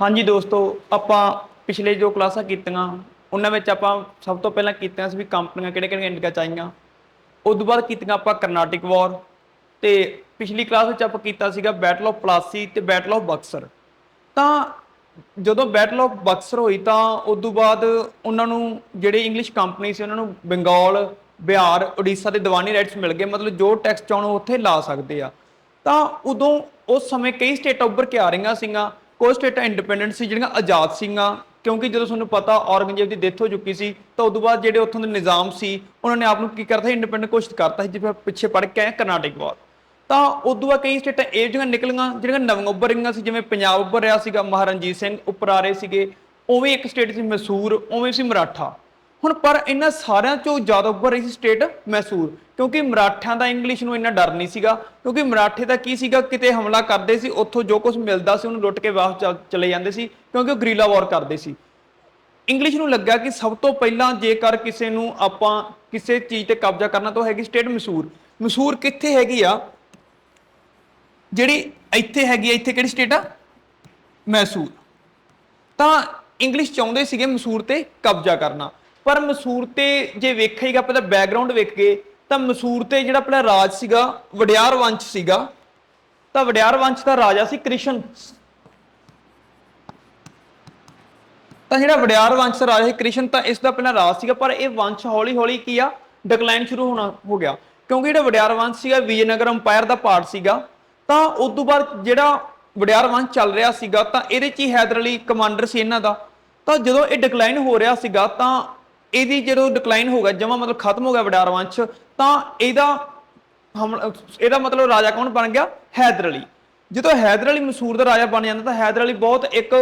ਹਾਂਜੀ ਦੋਸਤੋ, ਆਪਾਂ ਪਿਛਲੇ ਜੋ ਕਲਾਸਾਂ ਕੀਤੀਆਂ, ਉਹਨਾਂ ਵਿੱਚ ਆਪਾਂ ਸਭ ਤੋਂ ਪਹਿਲਾਂ ਕੀਤੀਆਂ ਸੀ ਵੀ ਕੰਪਨੀਆਂ ਕਿਹੜੇ ਕਿਹੜੀਆਂ ਇੰਡੀਆ ਚ ਆਈਆਂ। ਉਦੋਂ ਬਾਅਦ ਕੀਤੀਆਂ ਆਪਾਂ ਕਰਨਾਟਿਕ ਵਾਰ ਤੇ ਪਿਛਲੀ ਕਲਾਸ ਵਿੱਚ ਆਪਾਂ ਕੀਤਾ ਸੀਗਾ ਬੈਟਲ ਆਫ ਪਲਾਸੀ ਤੇ ਬੈਟਲ ਆਫ ਬਕਸਰ ਤਾਂ ਜਦੋਂ ਬੈਟਲ ਆਫ ਬਕਸਰ ਹੋਈ ਤਾਂ ਉਸ ਤੋਂ ਬਾਅਦ ਉਹਨਾਂ ਨੂੰ ਜਿਹੜੇ ਇੰਗਲਿਸ਼ ਕੰਪਨੀ ਸੀ, ਉਹਨਾਂ ਨੂੰ ਬੰਗਾਲ ਬਿਹਾਰ ਉੜੀਸਾ ਦੇ ਦੀਵਾਨੀ ਰਾਈਟਸ ਮਿਲ ਗਏ, ਮਤਲਬ ਜੋ ਟੈਕਸ ਚਾਹਣ ਉੱਥੇ ਲਾ ਸਕਦੇ ਆ। ਤਾਂ ਉਦੋਂ ਉਸ ਸਮੇਂ ਕਈ ਸਟੇਟਾਂ ਉੱਭਰ ਕੇ ਆ ਰਹੀਆਂ ਸੀਗੀਆਂ। ਕੁਝ ਸਟੇਟਾਂ ਇੰਡੀਪੈਂਡੈਂਟ ਸੀ, ਜਿਹੜੀਆਂ ਆਜ਼ਾਦ ਸੀਗੀਆਂ। ਕਿਉਂਕਿ ਜਦੋਂ ਤੁਹਾਨੂੰ ਪਤਾ ਔਰੰਗਜ਼ੇਬ ਦੀ ਡੈਥ ਹੋ ਚੁੱਕੀ ਸੀ, ਤਾਂ ਉਦੋਂ ਬਾਅਦ ਜਿਹੜੇ ਉੱਥੋਂ ਦੇ ਨਿਜ਼ਾਮ ਸੀ, ਉਹਨਾਂ ਨੇ ਆਪ ਨੂੰ ਕੀ ਕਰਤਾ ਇੰਡੀਪੈਂਡੈਂਟ ਘੋਸ਼ਿਤ ਕਰਤਾ ਸੀ, ਜਿਵੇਂ ਪਿੱਛੇ ਪੜ ਕੇ ਆਏ ਕਰਨਾਟਕ ਵਾਰ। ਤਾਂ ਉਦੋਂ ਬਾਅਦ ਕਈ ਸਟੇਟਾਂ ਇਹ ਜਿਹੀਆਂ ਨਿਕਲੀਆਂ, ਜਿਹੜੀਆਂ ਨਵੀਆਂ ਉੱਭਰ ਰਹੀਆਂ ਸੀ, ਜਿਵੇਂ ਪੰਜਾਬ ਉੱਭਰ ਰਿਹਾ ਸੀਗਾ, ਮਹਾਰਣਜੀਤ ਸਿੰਘ ਉੱਪਰ ਆ ਰਹੇ ਸੀਗੇ। ਉਵੇਂ ਇੱਕ ਸਟੇਟ ਸੀ ਮੈਸੂਰ, ਉਵੇਂ ਸੀ ਮਰਾਠਾ। ਹੁਣ ਪਰ ਇਹਨਾਂ ਸਾਰਿਆਂ ਚੋਂ ਜ਼ਿਆਦਾ ਉੱਭਰ ਰਹੀ ਸੀ ਸਟੇਟ ਮੈਸੂਰ, ਕਿਉਂਕਿ ਮਰਾਠਿਆਂ ਦਾ ਇੰਗਲਿਸ਼ ਨੂੰ ਇੰਨਾ ਡਰ ਨਹੀਂ ਸੀਗਾ, ਕਿਉਂਕਿ ਮਰਾਠੇ ਦਾ ਕੀ ਸੀਗਾ, ਕਿਤੇ ਹਮਲਾ ਕਰਦੇ ਸੀ, ਉੱਥੋਂ ਜੋ ਕੁਝ ਮਿਲਦਾ ਸੀ, ਉਹਨੂੰ ਲੁੱਟ ਕੇ ਵਾਪਸ ਚੱਲ- ਚਲੇ ਜਾਂਦੇ ਸੀ, ਕਿਉਂਕਿ ਉਹ ਗਰੀਲਾ ਵਾਰ ਕਰਦੇ ਸੀ। ਇੰਗਲਿਸ਼ ਨੂੰ ਲੱਗਾ ਕਿ ਸਭ ਤੋਂ ਪਹਿਲਾਂ ਜੇਕਰ ਕਿਸੇ ਨੂੰ ਆਪਾਂ ਕਿਸੇ ਚੀਜ਼ ਤੇ ਕਬਜ਼ਾ ਕਰਨਾ ਤਾਂ ਉਹ ਹੈਗੀ ਸਟੇਟ ਮਸੂਰ। ਮਸ਼ੂਰ ਕਿੱਥੇ ਹੈਗੀ ਆ? ਜਿਹੜੀ ਇੱਥੇ ਹੈਗੀ ਆ, ਇੱਥੇ ਕਿਹੜੀ ਸਟੇਟ ਆ? ਮੈਸੂਰ। ਤਾਂ ਇੰਗਲਿਸ਼ ਚਾਹੁੰਦੇ ਸੀਗੇ ਮਸੂਰ ਤੇ ਕਬਜ਼ਾ ਕਰਨਾ। ਪਰ ਮਸੂਰ ਤੇ ਜੇ ਵੇਖੇਗਾ, ਪਹਿਲਾਂ ਬੈਕਗ੍ਰਾਉਂਡ ਵੇਖ ਕੇ ਤਾਂ ਮਸੂਰ ਤੇ ਜਿਹੜਾ ਆਪਣਾ ਰਾਜ ਸੀਗਾ, ਵਡਿਆਰ ਵੰਸ਼ ਸੀਗਾ, ਤਾਂ ਵਡਿਆਰ ਵੰਸ਼ ਦਾ ਰਾਜਾ ਸੀ ਕ੍ਰਿਸ਼ਨ। ਤਾਂ ਜਿਹੜਾ ਵਡਿਆਰ ਵੰਸ਼ ਦਾ ਰਾਜਾ ਸੀ ਕ੍ਰਿਸ਼ਨ, ਤਾਂ ਇਸ ਦਾ ਪਹਿਲਾਂ ਰਾਜ ਸੀਗਾ, ਪਰ ਇਹ ਵੰਸ਼ ਹੌਲੀ ਹੌਲੀ ਕੀ ਆ ਡਿਕਲਾਈਨ ਸ਼ੁਰੂ ਹੋਣਾ, ਹੋ ਗਿਆ। ਕਿਉਂਕਿ ਜਿਹੜਾ ਵਡਿਆਰ ਵੰਸ਼ ਸੀਗਾ, ਵਿਜੇਨਗਰ ਅੰਪਾਇਰ ਦਾ ਪਾਰਟ ਸੀਗਾ, ਤਾਂ ਉਸ ਤੋਂ ਬਾਅਦ ਜਿਹੜਾ ਵਡਿਆਰ ਵੰਸ਼ ਚੱਲ ਰਿਹਾ ਸੀਗਾ, ਤਾਂ ਇਹਦੇ ਚ ਹੀ ਹੈਦਰ ਅਲੀ ਕਮਾਂਡਰ ਸੀ ਇਹਨਾਂ ਦਾ। ਤਾਂ ਜਦੋਂ ਇਹ ਡਿਕਲਾਈਨ ਹੋ ਰਿਹਾ ਸੀਗਾ, ਤਾਂ ਇਹਦੀ ਜਦੋਂ ਡਿਕਲਾਈਨ ਹੋ ਗਿਆ, ਜਮਾ ਮਤਲਬ ਖਤਮ ਹੋ ਗਿਆ ਵਡਿਆਰ ਵੰਸ਼ ਤਾਂ ਇਹਦਾ ਹਮਲਾ ਇਹਦਾ ਮਤਲਬ ਰਾਜਾ ਕੌਣ ਬਣ ਗਿਆ? ਹੈਦਰ ਅਲੀ। ਜਦੋਂ ਹੈਦਰ ਅਲੀ ਮਸੂਰ ਦਾ ਰਾਜਾ ਬਣ ਜਾਂਦਾ, ਤਾਂ ਹੈਦਰ ਅਲੀ ਬਹੁਤ ਇੱਕ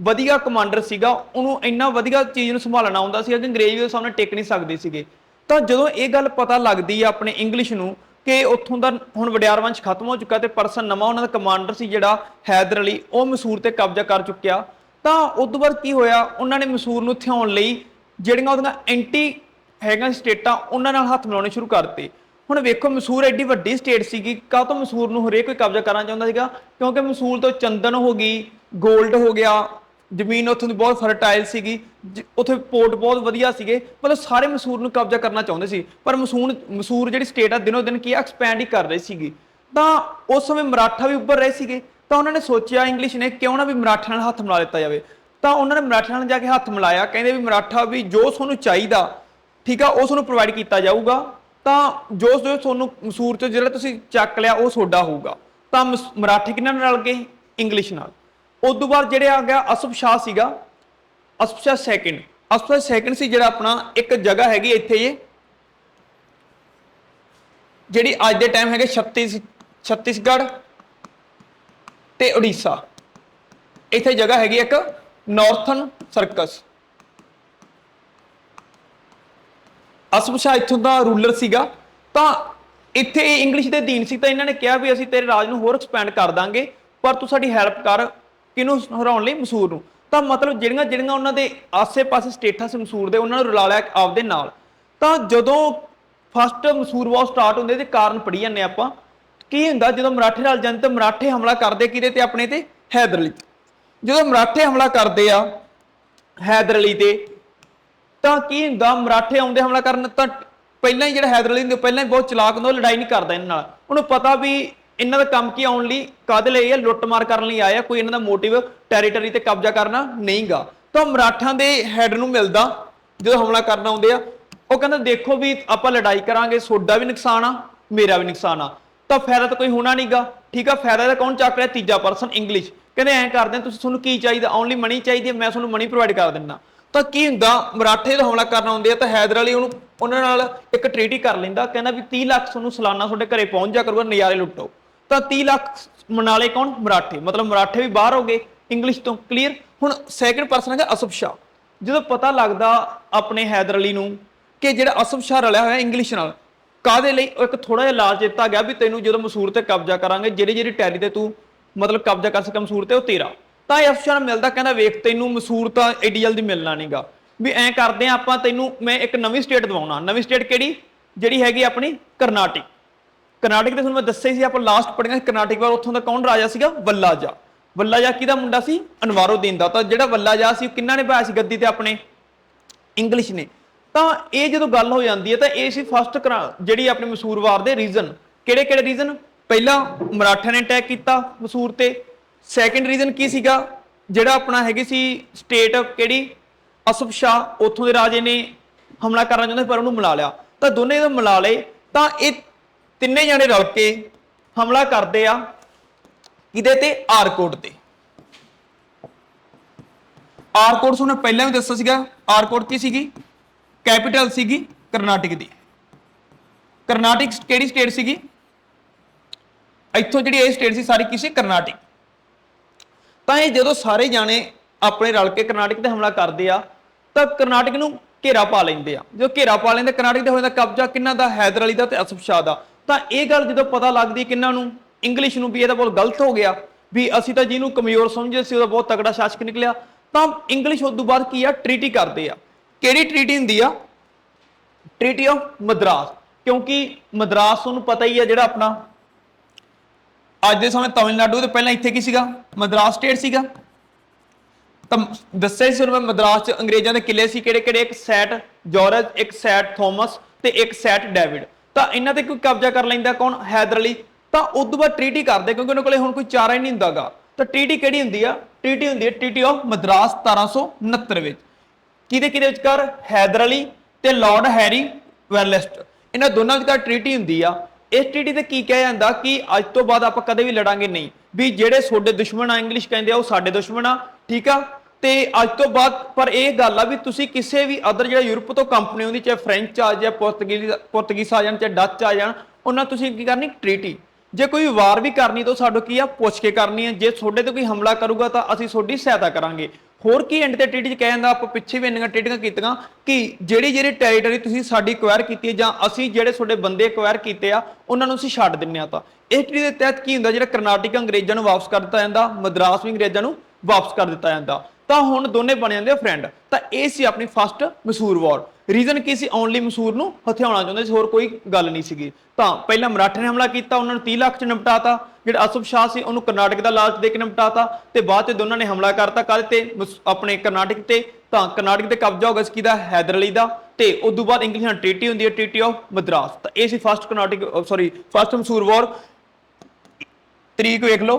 ਵਧੀਆ ਕਮਾਂਡਰ ਸੀਗਾ। ਉਹਨੂੰ ਇੰਨਾ ਵਧੀਆ ਚੀਜ਼ ਨੂੰ ਸੰਭਾਲਣਾ ਆਉਂਦਾ ਸੀ ਕਿ ਅੰਗਰੇਜ਼ ਵੀ ਉਹਦੇ ਸਾਹਮਣੇ ਟਿਕ ਨਹੀਂ ਸਕਦੇ ਸੀਗੇ। ਤਾਂ ਜਦੋਂ ਇਹ ਗੱਲ ਪਤਾ ਲੱਗਦੀ ਆ ਆਪਣੇ ਇੰਗਲਿਸ਼ ਨੂੰ, ਕਿ ਉੱਥੋਂ ਦਾ ਹੁਣ ਵਡਿਆਰ ਵੰਸ਼ ਖਤਮ ਹੋ ਚੁੱਕਾ ਤੇ ਪਰਸਨ ਨਵਾਂ ਉਹਨਾਂ ਦਾ ਕਮਾਂਡਰ ਸੀ ਜਿਹੜਾ ਹੈਦਰ ਅਲੀ, ਉਹ ਮਸੂਰ ਤੇ ਕਬਜ਼ਾ ਕਰ ਚੁੱਕਿਆ। ਤਾਂ ਉਸ ਤੋਂ ਬਾਅਦ ਕੀ ਹੋਇਆ? ਉਹਨਾਂ ਨੇ ਮਸੂਰ ਨੂੰ ਥਿਆਉਣ ਲਈ ਜਿਹੜੀਆਂ ਉਹਦੀਆਂ ਐਂਟੀ ਹੈਗੀਆਂ ਸਟੇਟਾਂ, ਉਹਨਾਂ ਨਾਲ ਹੱਥ ਮਿਲਾਉਣੇ ਸ਼ੁਰੂ ਕਰਤੇ। ਹੁਣ ਵੇਖੋ, ਮਸੂਰ ਐਡੀ ਵੱਡੀ ਸਟੇਟ ਸੀਗੀ ਕਾਹ ਤੋਂ ਮਸੂਰ ਨੂੰ ਹਰੇਕ ਕੋਈ ਕਬਜ਼ਾ ਕਰਨਾ ਚਾਹੁੰਦਾ ਸੀਗਾ? ਕਿਉਂਕਿ ਮਸੂਰ ਤੋਂ ਚੰਦਨ ਹੋ ਗਈ 골ਡ ਹੋ ਗਿਆ, ਜ਼ਮੀਨ ਉੱਥੋਂ ਦੀ ਬਹੁਤ ਫਰਟਾਈਲ ਸੀਗੀ, ਜ- ਉੱਥੇ ਪੋਰਟ ਬਹੁਤ ਵਧੀਆ ਸੀਗੇ, ਮਤਲਬ ਸਾਰੇ ਮਸੂਰ ਨੂੰ ਕਬਜ਼ਾ ਕਰਨਾ ਚਾਹੁੰਦੇ ਸੀ। ਪਰ ਮਸੂਰ ਮਸੂਰ ਜਿਹੜੀ ਸਟੇਟ ਆ, ਦਿਨੋ ਦਿਨ ਕੀ ਐਕਸਪੈਂਡ ਹੀ ਕਰ ਰਹੀ ਸੀਗੀ। ਤਾਂ ਉਸ ਸਮੇਂ ਮਰਾਠਾ ਵੀ ਉੱਭਰ ਰਹੇ ਸੀਗੇ। ਤਾਂ ਉਹਨਾਂ ਨੇ ਸੋਚਿਆ ਇੰਗਲਿਸ਼ ਨੇ ਕਿਉਂ ਨਾ ਵੀ ਮਰਾਠਿਆਂ ਨਾਲ ਹੱਥ ਮਿਲਾ ਲਿੱਤਾ ਜਾਵੇ। ਤਾਂ ਉਹਨਾਂ ਨੇ ਮਰਾਠਿਆਂ ਨਾਲ ਜਾ ਕੇ ਹੱਥ ਮਿਲਾਇਆ। ਕਹਿੰਦੇ ਵੀ ਮਰਾਠਾ ਵੀ ਜੋ ਤੁਹਾਨੂੰ ਚਾਹੀਦਾ, ਠੀਕ ਆ, ਉਹ ਤੁਹਾਨੂੰ ਪ੍ਰੋਵਾਈਡ ਕੀਤਾ ਜਾਊਗਾ। ਤਾਂ ਜੋ ਜੋ ਤੁਹਾਨੂੰ ਮਸੂਰ ਤੋਂ ਜਿਹੜਾ ਤੁਸੀਂ ਚੱਕ ਲਿਆ, ਉਹ ਤੁਹਾਡਾ ਹੋਊਗਾ। ਤਾਂ ਮਸ- ਮਰਾਠੇ ਕਿਹਨਾਂ ਨਾਲ ਰਲ ਗਏ? ਇੰਗਲਿਸ਼ ਨਾਲ। ਉਸ ਤੋਂ ਬਾਅਦ ਜਿਹੜੇ ਆ ਗਿਆ ਅਸਫ ਸ਼ਾਹ ਸੀਗਾ। ਅਸਫ ਸ਼ਾਹ ਸੈਕਿੰਡ ਅਸਫ ਸ਼ਾਹ ਸੈਕਿੰਡ ਸੀ ਜਿਹੜਾ ਆਪਣਾ ਇੱਕ ਜਗ੍ਹਾ ਹੈਗੀ ਇੱਥੇ ਇਹ। ਜਿਹੜੀ ਅੱਜ ਦੇ ਟਾਈਮ ਹੈਗੇ 36 ਛੱਤੀਸਗੜ੍ਹ ਤੇ ਉੜੀਸਾ। ਇੱਥੇ ਜਗ੍ਹਾ ਹੈਗੀ ਇੱਕ ਨਾਰਥਨ ਸਰਕਸ ਅਸਫ ਸ਼ਾਹ ਇੱਥੋਂ ਦਾ ਰੂਲਰ ਸੀਗਾ। ਤਾਂ ਇੱਥੇ ਇਹ ਇੰਗਲਿਸ਼ ਦੇ ਅਧੀਨ ਸੀ, ਤਾਂ ਇਹਨਾਂ ਨੇ ਕਿਹਾ ਵੀ ਅਸੀਂ ਤੇਰੇ ਰਾਜ ਨੂੰ ਹੋਰ ਐਕਸਪੈਂਡ ਕਰ ਦਾਂਗੇ, ਪਰ ਤੂੰ ਸਾਡੀ ਹੈਲਪ ਕਰ, ਕਿਹਨੂੰ ਹਰਾਉਣ ਲਈ? ਮਸੂਰ ਨੂੰ। ਤਾਂ ਮਤਲਬ ਜਿਹੜੀਆਂ ਜਿਹੜੀਆਂ ਉਹਨਾਂ ਦੇ ਆਸੇ-ਪਾਸੇ ਸਟੇਟਾਂ ਸੀ ਮਸੂਰ ਦੇ, ਉਹਨਾਂ ਨੂੰ ਰਲਾ ਲਿਆ ਆਪਦੇ ਨਾਲ। ਤਾਂ ਜਦੋਂ ਫਸਟ ਮਸੂਰ ਵਾਰ ਸਟਾਰਟ ਹੁੰਦੇ ਤੇ ਕਾਰਨ ਪੜੀ ਜਾਂਦੇ ਆਪਾਂ, ਕੀ ਹੁੰਦਾ, ਜਦੋਂ ਮਰਾਠੇ ਨਾਲ ਜਾਂਦੇ, ਤਾਂ ਮਰਾਠੇ ਹਮਲਾ ਕਰਦੇ ਕਿਹਦੇ ਤੇ? ਆਪਣੇ ਤੇ? ਹੈਦਰ ਅਲੀ ਜਦੋਂ ਮਰਾਠੇ ਹਮਲਾ ਕਰਦੇ ਆ ਹੈਦਰ ਅਲੀ ਤੇ, ਤਾਂ ਕੀ ਹੁੰਦਾ ਮਰਾਠੇ ਆਉਂਦੇ ਹਮਲਾ ਕਰਨ? ਤਾਂ ਪਹਿਲਾਂ ਹੀ ਜਿਹੜਾ ਹੈਦਰ ਅਲੀ ਹੁੰਦੇ, ਪਹਿਲਾਂ ਹੀ ਬਹੁਤ ਚਲਾਕ ਹੁੰਦਾ, ਉਹ ਲੜਾਈ ਨਹੀਂ ਕਰਦਾ ਇਹਨਾਂ ਨਾਲ। ਉਹਨੂੰ ਪਤਾ ਵੀ ਇਹਨਾਂ ਦਾ ਕੰਮ ਕੀ ਆਉਣ ਲਈ ਕਾਹਦੇ ਲਈ ਆ? ਲੁੱਟਮਾਰ ਕਰਨ ਲਈ ਆਇਆ, ਕੋਈ ਇਹਨਾਂ ਦਾ ਮੋਟਿਵ ਟੈਰੀਟਰੀ ਤੇ ਕਬਜ਼ਾ ਕਰਨਾ ਨਹੀਂਗਾ। ਤਾਂ ਮਰਾਠਾਂ ਦੇ ਹੈਡ ਨੂੰ ਮਿਲਦਾ, ਜਦੋਂ ਹਮਲਾ ਕਰਨ ਆਉਂਦੇ ਆ, ਉਹ ਕਹਿੰਦਾ ਦੇਖੋ ਵੀ ਆਪਾਂ ਲੜਾਈ ਕਰਾਂਗੇ, ਸੋਡਾ ਵੀ ਨੁਕਸਾਨ ਆ, ਮੇਰਾ ਵੀ ਨੁਕਸਾਨ ਆ। ਤਾਂ ਫਾਇਦਾ ਤਾਂ ਕੋਈ ਹੋਣਾ ਨਹੀਂਗਾ। ਠੀਕ ਆ, ਫਾਇਦਾ ਤਾਂ ਕੌਣ ਚੱਕ ਰਿਹਾ? ਤੀਜਾ ਪਰਸਨ ਇੰਗਲਿਸ਼ ਕਹਿੰਦੇ ਐਂ ਕਰਦੇ ਤੁਸੀਂ ਤੁਹਾਨੂੰ ਕੀ ਚਾਹੀਦਾ? ਓਨਲੀ ਮਨੀ ਚਾਹੀਦੀ ਹੈ, ਮੈਂ ਤੁਹਾਨੂੰ ਮਨੀ ਪ੍ਰੋਵਾਈਡ ਕਰ ਦਿੰਦਾ। ਤਾਂ ਕੀ ਹੁੰਦਾ, ਮਰਾਠੇ ਦਾ ਹਮਲਾ ਕਰਨ ਆਉਂਦੇ ਆ ਤਾਂ ਹੈਦਰ ਅਲੀ ਉਹਨੂੰ, ਉਹਨਾਂ ਨਾਲ ਇੱਕ ਟ੍ਰੀਟੀ ਕਰ ਲੈਂਦਾ, ਕਹਿੰਦਾ ਵੀ 30 ਲੱਖ ਤੁਹਾਨੂੰ ਸਾਲਾਨਾ ਤੁਹਾਡੇ ਘਰੇ ਪਹੁੰਚ ਜਾ ਕਰੂਗਾ, ਨਜ਼ਾਰੇ ਲੁੱਟੋ। ਤਾਂ 30 ਲੱਖ ਮਨਾਲੇ ਕੌਣ? ਮਰਾਠੇ। ਮਤਲਬ ਮਰਾਠੇ ਵੀ ਬਾਹਰ ਹੋ ਗਏ ਇੰਗਲਿਸ਼ ਤੋਂ ਕਲੀਅਰ ਹੁਣ ਸੈਕਿੰਡ ਪਰਸਨ ਹੈਗਾ ਅਸਫ ਸ਼ਾਹ। ਜਦੋਂ ਪਤਾ ਲੱਗਦਾ ਆਪਣੇ ਹੈਦਰ ਅਲੀ ਨੂੰ ਕਿ ਜਿਹੜਾ ਅਸਫ ਸ਼ਾਹ ਰਲਿਆ ਹੋਇਆ ਇੰਗਲਿਸ਼ ਨਾਲ ਕਾਦੇ ਲਈ ਇੱਕ ਥੋੜਾ ਜਿਹਾ ਲਾਲਚ ਦਿੱਤਾ ਗਿਆ ਵੀ ਤੈਨੂੰ ਜਦੋਂ ਮਸੂਰ ਤੇ ਕਬਜ਼ਾ ਕਰਾਂਗੇ ਜਿਹੜੀ ਜਿਹੜੀ ਟੈਰੀ ਤੇ ਤੂੰ ਮਤਲਬ ਕਬਜ਼ਾ ਕਰ ਸਕਾਂ ਮਸੂਰ ਤੇ ਉਹ ਤੇਰਾ। ਤਾਂ ਇਹ ਅਫਸਰ ਮਿਲਦਾ, ਕਹਿੰਦਾ ਵੇਖ, ਤੈਨੂੰ ਮਸੂਰ ਤਾਂ ਏਡੀ ਜਲਦੀ ਮਿਲਣਾ ਨਹੀਂਗਾ ਵੀ ਐਂ ਕਰਦੇ ਆ ਆਪਾਂ ਤੈਨੂੰ, ਮੈਂ ਇੱਕ ਨਵੀਂ ਸਟੇਟ ਦਵਾਉਣਾ। ਨਵੀਂ ਸਟੇਟ ਕਿਹੜੀ? ਜਿਹੜੀ ਹੈਗੀ ਆਪਣੀ ਕਰਨਾਟਕ। ਕਰਨਾਟਕ ਦੇ ਤੁਹਾਨੂੰ ਮੈਂ ਦੱਸਿਆ ਸੀ, ਆਪਾਂ ਲਾਸਟ ਪੜ੍ਹੀਆਂ ਕਰਨਾਟਕ ਵਾਰ, ਉੱਥੋਂ ਦਾ ਕੌਣ ਰਾਜਾ ਸੀਗਾ? ਵੱਲਾਜਾ। ਵੱਲਾ ਜਾ ਕਿਹਦਾ ਮੁੰਡਾ ਸੀ? ਅਨਵਾਰੋਦੀਨ ਦਾ। ਤਾਂ ਜਿਹੜਾ ਵੱਲਾਜਾ ਸੀ, ਉਹ ਕਿੰਨਾ ਨੇ ਪਾਇਆ ਸੀ ਗੱਦੀ ਤੇ ਆਪਣੇ? ਇੰਗਲਿਸ਼ ਨੇ। ਤਾਂ ਇਹ ਜਦੋਂ ਗੱਲ ਹੋ ਜਾਂਦੀ ਹੈ, ਤਾਂ ਇਹ ਸੀ ਫਸਟ ਜਿਹੜੀ ਆਪਣੇ ਮਸੂਰਵਾਰ ਦੇ ਰੀਜ਼ਨ ਕਿਹੜੇ ਕਿਹੜੇ ਰੀਜ਼ਨ ਪਹਿਲਾ ਮਰਾਠਾ ਨੇ ਅਟੈਕ ਕੀਤਾ ਮਸੂਰ ਤੇ। ਸੈਕੰਡ ਰੀਜ਼ਨ ਕੀ ਸੀਗਾ? ਜਿਹੜਾ ਆਪਣਾ ਹੈਗੀ ਸੀ ਸਟੇਟ ਕਿਹੜੀ? ਅਸਫ ਸ਼ਾਹ, ਉੱਥੋਂ ਦੇ ਰਾਜੇ ਨੇ ਹਮਲਾ ਕਰਨਾ ਚਾਹੁੰਦੇ ਪਰ ਉਹਨੂੰ ਮਿਲਾ ਲਿਆ। ਤਾਂ ਦੋਨੇ ਜਦੋਂ ਮਿਲਾ ਲਏ, ਤਾਂ ਇਹ ਤਿੰਨੇ ਜਣੇ ਰਲ ਕੇ ਹਮਲਾ ਕਰਦੇ ਆ ਕਿਹਦੇ ਤੇ? ਆਰਕੋਟ ਤੇ। ਆਰਕੋਟ ਤੁਹਾਨੂੰ ਪਹਿਲਾਂ ਵੀ ਦੱਸਿਆ ਸੀਗਾ ਆਰਕੋਟ ਕੀ ਸੀਗੀ? ਕੈਪੀਟਲ ਸੀਗੀ ਕਰਨਾਟਕ ਦੀ। ਕਰਨਾਟਕ ਕਿਹੜੀ ਸਟੇਟ ਸੀਗੀ? ਇੱਥੋਂ ਜਿਹੜੀ ਇਹ ਸਟੇਟ ਸੀ, ਸਾਰੀ ਕੀ ਸੀ? ਕਰਨਾਟਕ। ਤਾਂ ਇਹ ਜਦੋਂ ਸਾਰੇ ਜਾਣੇ ਆਪਣੇ ਰਲ ਕੇ ਕਰਨਾਟਕ ਤੇ ਹਮਲਾ ਕਰਦੇ ਆ, ਤਾਂ ਕਰਨਾਟਕ ਨੂੰ ਘੇਰਾ ਪਾ ਲੈਂਦੇ ਆ। ਜੋ ਘੇਰਾ ਪਾ ਲੈਂਦੇ, ਕਰਨਾਟਕ ਦੇ ਹੋਏ ਦਾ ਕਬਜ਼ਾ ਕਿੰਨਾ ਦਾ? ਹੈਦਰ ਅਲੀ ਦਾ ਤੇ ਅਸਫ ਸ਼ਾਹ ਦਾ। ਤਾਂ ਇਹ ਗੱਲ ਜਦੋਂ ਪਤਾ ਲੱਗਦੀ ਕਿੰਨਾਂ ਨੂੰ? ਇੰਗਲਿਸ਼ ਨੂੰ ਵੀ ਇਹਦਾ ਬਹੁਤ ਗਲਤ ਹੋ ਗਿਆ ਵੀ ਅਸੀਂ ਤਾਂ ਜਿਹਨੂੰ ਕਮਜ਼ੋਰ ਸਮਝਦੇ ਸੀ, ਉਹਦਾ ਬਹੁਤ ਤਕੜਾ ਸ਼ਾਸਕ ਨਿਕਲਿਆ। ਤਾਂ ਇੰਗਲਿਸ਼ ਉਸ ਤੋਂ ਬਾਅਦ ਕੀ ਆ? ਟ੍ਰੀਟੀ ਕਰਦੇ ਆ। ਕਿਹੜੀ ਟ੍ਰੀਟੀ ਹੁੰਦੀ ਆ? ਟ੍ਰੀਟੀ ਆਫ ਮਦਰਾਸ ਕਿਉਂਕਿ ਮਦਰਾਸ ਤੁਹਾਨੂੰ ਪਤਾ ਹੀ ਆ ਜਿਹੜਾ ਆਪਣਾ ਅੱਜ ਦੇ ਸਮੇਂ ਤਮਿਲਨਾਡੂ ਤੋਂ ਪਹਿਲਾਂ ਇੱਥੇ ਕੀ ਸੀਗਾ? ਮਦਰਾਸ ਸਟੇਟ ਸੀਗਾ। ਤਾਂ ਦੱਸਿਆ ਸੀ ਤੁਹਾਨੂੰ ਮੈਂ ਮਦਰਾਸ ਚ ਅੰਗਰੇਜ਼ਾਂ ਦੇ ਕਿਲੇ ਸੀ ਕਿਹੜੇ ਕਿਹੜੇ ਇੱਕ ਸੈਟ ਜੋਰਜ, ਇੱਕ ਸੈਟ ਥੋਮਸ ਤੇ ਇੱਕ ਸੈਟ ਡੇਵਿਡ। ਤਾਂ ਇਹਨਾਂ ਤੇ ਕੋਈ ਕਬਜ਼ਾ ਕਰ ਲੈਂਦਾ ਕੌਣ? ਹੈਦਰ ਅਲੀ। ਤਾਂ ਉਸ ਤੋਂ ਬਾਅਦ ਟ੍ਰੀਟੀ ਕਰਦੇ, ਕਿਉਂਕਿ ਉਹਨਾਂ ਕੋਲੇ ਹੁਣ ਕੋਈ ਚਾਰਾ ਹੀ ਨਹੀਂ ਹੁੰਦਾਗਾ। ਤਾਂ ਟ੍ਰੀਟੀ ਕਿਹੜੀ ਹੁੰਦੀ ਆ? ਟ੍ਰੀਟੀ ਹੁੰਦੀ ਹੈ ਟ੍ਰੀਟੀ ਆਫ ਮਦਰਾਸ 1769 ਵਿੱਚ। ਕਿਹਦੇ ਕਿਹਦੇ ਵਿਚਕਾਰ? ਹੈਦਰ ਅਲੀ ਤੇ ਲਾਰਡ ਹੈਰੀ ਵੈਲਸਟ। ਇਹਨਾਂ ਦੋਨਾਂ ਵਿਚਕਾਰ ਟ੍ਰੀਟੀ ਹੁੰਦੀ ਆ। ਇਸ ਟ੍ਰੀਟੀ ਤੇ ਕੀ ਕਿਹਾ ਜਾਂਦਾ ਕਿ ਅੱਜ ਤੋਂ ਬਾਅਦ ਆਪਾਂ ਕਦੇ ਵੀ ਲੜਾਂਗੇ ਨਹੀਂ। ਵੀ ਜਿਹੜੇ ਤੁਹਾਡੇ ਦੁਸ਼ਮਣ ਆ ਇੰਗਲਿਸ਼ ਕਹਿੰਦੇ ਆ, ਉਹ ਸਾਡੇ ਦੁਸ਼ਮਣ ਆ, ਠੀਕ ਆ? ਤੇ ਅੱਜ ਤੋਂ ਬਾਅਦ, ਪਰ ਇਹ ਗੱਲ ਆ ਵੀ ਤੁਸੀਂ ਕਿਸੇ ਵੀ ਅਦਰ ਜਿਹੜਾ ਯੂਰਪ ਤੋਂ ਕੰਪਨੀ ਹੁੰਦੀ, ਚਾਹੇ ਫ੍ਰੈਂਚ ਆ, ਜਾਂ ਪੁਰਤਗੀਜ਼ ਪੁਰਤਗੀਜ਼ ਆ ਜਾਣ, ਚਾਹੇ ਡੱਚ ਆ ਜਾਣ, ਉਹਨਾਂ ਤੁਸੀਂ ਕੀ ਕਰਨੀ? ਟ੍ਰੀਟੀ ਜੇ ਕੋਈ ਵਾਰ ਵੀ ਕਰਨੀ ਤਾਂ ਸਾਡੋ ਕੀ ਆ? ਪੁੱਛ ਕੇ ਕਰਨੀ ਹੈ ਜੇ ਤੁਹਾਡੇ ਤੇ ਕੋਈ ਹਮਲਾ ਕਰੂਗਾ ਤਾਂ ਅਸੀਂ ਤੁਹਾਡੀ ਸਹਾਇਤਾ ਕਰਾਂਗੇ। ਹੋਰ ਕੀ ਐਂਡ ਤੇ ਟ੍ਰੀਟੀ ਚ ਕਹਿ ਜਾਂਦਾ ਆਪਾਂ ਪਿੱਛੇ ਵੀ ਇੰਨੀਆਂ ਟ੍ਰੀਟੀਆਂ ਕੀਤੀਆਂ ਕਿ ਜਿਹੜੀ ਜਿਹੜੀ ਟੈਰੀਟਰੀ ਤੁਸੀਂ ਸਾਡੀ ਐਕਵਾਇਰ ਕੀਤੀ ਹੈ ਜਾਂ ਅਸੀਂ ਜਿਹੜੇ ਤੁਹਾਡੇ ਬੰਦੇ ਐਕਵਾਇਰ ਕੀਤੇ ਆ, ਉਹਨਾਂ ਨੂੰ ਅਸੀਂ ਛੱਡ ਦਿੰਨੇ ਆ ਤਾਂ। ਇਸ ਟ੍ਰੀਟੀ ਦੇ ਤਹਿਤ ਕੀ ਹੁੰਦਾ, ਜਿਹੜਾ ਕਰਨਾਟਕ ਅੰਗਰੇਜ਼ਾਂ ਨੂੰ ਵਾਪਸ ਕਰ ਦਿੱਤਾ ਜਾਂਦਾ, ਮਦਰਾਸ ਵੀ ਅੰਗਰੇਜ਼ਾਂ ਨੂੰ ਵਾਪਸ ਕਰ ਦਿੱਤਾ ਜਾਂਦਾ। ਤਾਂ ਹੁਣ ਦੋਨੇ ਬਣ ਜਾਂਦੇ ਆ ਫਰੈਂਡ ਤਾਂ ਇਹ ਸੀ ਆਪਣੀ ਫਸਟ ਮਸੂਰ ਵਾਰ ਰੀਜ਼ਨ ਕੀ ਸੀ? ਓਨਲੀ ਮਸੂਰ ਨੂੰ ਹਥਿਆਉਣਾ ਚਾਹੁੰਦੇ ਸੀ, ਹੋਰ ਕੋਈ ਗੱਲ ਨਹੀਂ ਸੀਗੀ। ਤਾਂ ਪਹਿਲਾਂ ਮਰਾਠੇ ਨੇ ਹਮਲਾ ਕੀਤਾ, ਉਹਨਾਂ ਨੂੰ 30 ਲੱਖ ਚ ਨਿਪਟਾਤਾ। ਜਿਹੜਾ ਅਸਫ ਸ਼ਾਹ ਸੀ, ਉਹਨੂੰ ਕਰਨਾਟਕ ਦਾ ਲਾਲਚ ਦੇ ਕੇ ਨਿਪਟਾਤਾ। ਤੇ ਬਾਅਦ ਤੇ ਦੋਨਾਂ ਨੇ ਹਮਲਾ ਕਰਤਾ ਕਾਹਦੇ ਤੇ ਆਪਣੇ ਕਰਨਾਟਕ ਤੇ। ਤਾਂ ਕਰਨਾਟਕ ਤੇ ਕਬਜ਼ਾ ਹੋ ਗਿਆ ਸੀ ਕਿਹਦਾ? ਹੈਦਰ ਅਲੀ ਦਾ। ਤੇ ਉਸ ਤੋਂ ਬਾਅਦ ਇੰਗਲਿਸ਼ ਨਾਲ ਟ੍ਰੀਟੀ ਹੁੰਦੀ ਹੈ ਟ੍ਰੀਟੀ ਆਫ ਮਦਰਾਸ। ਤਾਂ ਇਹ ਸੀ first Karnataka sorry first Mysore war ਤਰੀਕ ਵੇਖ ਲਓ,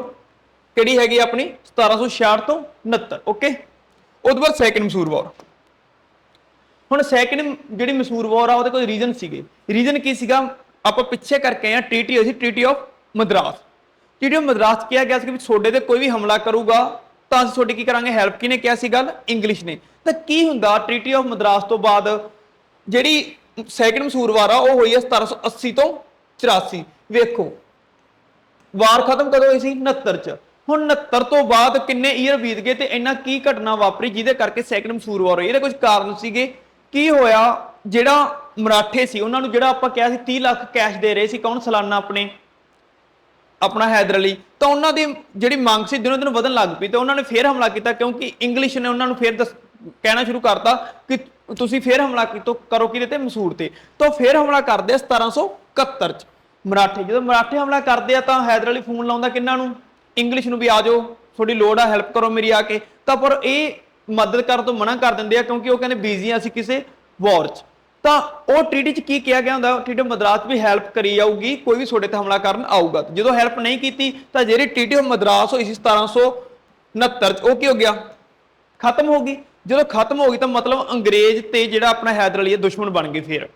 ਕਿਹੜੀ ਹੈਗੀ ਆ ਆਪਣੀ 1766 ਤੋਂ 69 ਓਕੇ ਉਹਦੇ ਬਾਅਦ ਸੈਕੰਡ ਮਸੂਰ ਵਾਰ ਹੁਣ ਸੈਕਿੰਡ ਜਿਹੜੀ ਮਸੂਰ ਵਾਰ ਆ, ਉਹਦੇ ਕੋਈ ਰੀਜ਼ਨ ਸੀਗੇ। ਰੀਜ਼ਨ ਕੀ ਸੀਗਾ? ਆਪਾਂ ਪਿੱਛੇ ਕਰਕੇ ਆ ਟ੍ਰੀਟੀ ਹੋਈ ਸੀ treaty of Madras treaty of Madras ਕਿਹਾ ਗਿਆ ਸੀ ਕਿ ਵੀ ਤੁਹਾਡੇ ਤੇ ਕੋਈ ਵੀ ਹਮਲਾ ਕਰੂਗਾ, ਤਾਂ ਅਸੀਂ ਤੁਹਾਡੀ ਕੀ ਕਰਾਂਗੇ? ਹੈਲਪ ਕਿਹਨੇ ਕਿਹਾ ਸੀ ਗੱਲ? ਇੰਗਲਿਸ਼ ਨੇ। ਤਾਂ ਕੀ ਹੁੰਦਾ ਟ੍ਰੀਟੀ ਆਫ ਮਦਰਾਸ ਤੋਂ ਬਾਅਦ ਜਿਹੜੀ ਸੈਕਿੰਡ ਮਸੂਰ ਵਾਰ ਆ, ਉਹ ਹੋਈ ਹੈ 1780 ਤੋਂ 84 ਵੇਖੋ ਵਾਰ ਖਤਮ ਕਦੋਂ ਹੋਈ ਸੀ? 69 ਚ। ਹੁਣ 69 ਤੋਂ ਬਾਅਦ ਕਿੰਨੇ ਈਅਰ ਬੀਤ ਗਏ ਤੇ ਇੰਨਾ ਕੀ ਘਟਨਾ ਵਾਪਰੀ, ਜਿਹਦੇ ਕਰਕੇ ਸੈਕਿੰਡ ਮਸੂਰ ਵਾਰ ਹੋਈ। ਇਹਦੇ ਕੁਝ ਕਾਰਨ ਸੀਗੇ। ਕੀ ਹੋਇਆ? ਜਿਹੜਾ ਮਰਾਠੇ ਸੀ, ਉਹਨਾਂ ਨੂੰ ਜਿਹੜਾ ਆਪਾਂ ਕਿਹਾ ਸੀ 30 ਲੱਖ ਕੈਸ਼ ਦੇ ਰਹੇ ਸੀ, ਕੌਣ? ਸਾਲਾਨਾ ਆਪਣੇ, ਆਪਣਾ ਹੈਦਰ ਅਲੀ। ਤਾਂ ਉਹਨਾਂ ਦੀ ਜਿਹੜੀ ਮੰਗ ਸੀ, ਦਿਨੋਂ ਦਿਨ ਵਧਣ ਲੱਗ ਪਈ ਤੇ ਉਹਨਾਂ ਨੇ ਫੇਰ ਹਮਲਾ ਕੀਤਾ ਕਿਉਂਕਿ ਇੰਗਲਿਸ਼ ਨੇ ਉਹਨਾਂ ਨੂੰ ਫੇਰ ਕਹਿਣਾ ਸ਼ੁਰੂ ਕਰਤਾ ਕਿ ਤੁਸੀਂ ਫੇਰ ਹਮਲਾ ਕੀਤਾ ਕਰੋ ਕਿਹਦੇ ਤੇ ਮਸੂਰ ਤੇ। ਤਾਂ ਉਹ ਫੇਰ ਹਮਲਾ ਕਰਦੇ ਆ 1771 ਚ ਮਰਾਠੇ। ਜਦੋਂ ਮਰਾਠੇ ਹਮਲਾ ਕਰਦੇ ਆ ਤਾਂ ਹੈਦਰ ਅਲੀ ਫੋਨ ਲਾਉਂਦਾ ਕਿੰਨਾਂ ਨੂੰ? ਇੰਗਲਿਸ਼ ਨੂੰ ਵੀ ਆ ਜਾਓ, ਤੁਹਾਡੀ ਲੋੜ ਆ ਹੈਲਪ ਕਰੋ ਮੇਰੀ ਆ ਕੇ। ਤਾਂ ਪਰ ਇਹ ਮਦਦ ਕਰਨ ਤੋਂ ਮਨਾ ਕਰ ਦਿੰਦੇ ਆ ਕਿਉਂਕਿ ਉਹ ਕਹਿੰਦੇ ਬੀਜ਼ੀ ਆ ਅਸੀਂ ਕਿਸੇ ਵਾਰ 'ਚ। ਤਾਂ ਉਹ ਟ੍ਰੀਟੀ 'ਚ ਕੀ ਕਿਹਾ ਗਿਆ ਹੁੰਦਾ? ਟ੍ਰੀਟੀ ਮਦਰਾਸ ਵੀ ਹੈਲਪ ਕਰੀ ਜਾਊਗੀ, ਕੋਈ ਵੀ ਤੁਹਾਡੇ ਤੇ ਹਮਲਾ ਕਰਨ ਆਊਗਾ। ਜਦੋਂ ਹੈਲਪ ਨਹੀਂ ਕੀਤੀ, ਤਾਂ ਜਿਹੜੀ ਟ੍ਰੀਟੀ ਆਫ ਮਦਰਾਸ ਹੋਈ ਸੀ 1769 'ਚ, ਉਹ ਕੀ ਹੋ ਗਿਆ? ਖਤਮ ਹੋ ਗਈ। ਜਦੋਂ ਖਤਮ ਹੋ ਗਈ, ਤਾਂ ਮਤਲਬ ਅੰਗਰੇਜ਼ ਤੇ ਜਿਹੜਾ ਆਪਣਾ ਹੈਦਰ ਅਲੀ ਹੈ ਦੁਸ਼ਮਣ ਬਣ ਗਏ ਫਿਰ।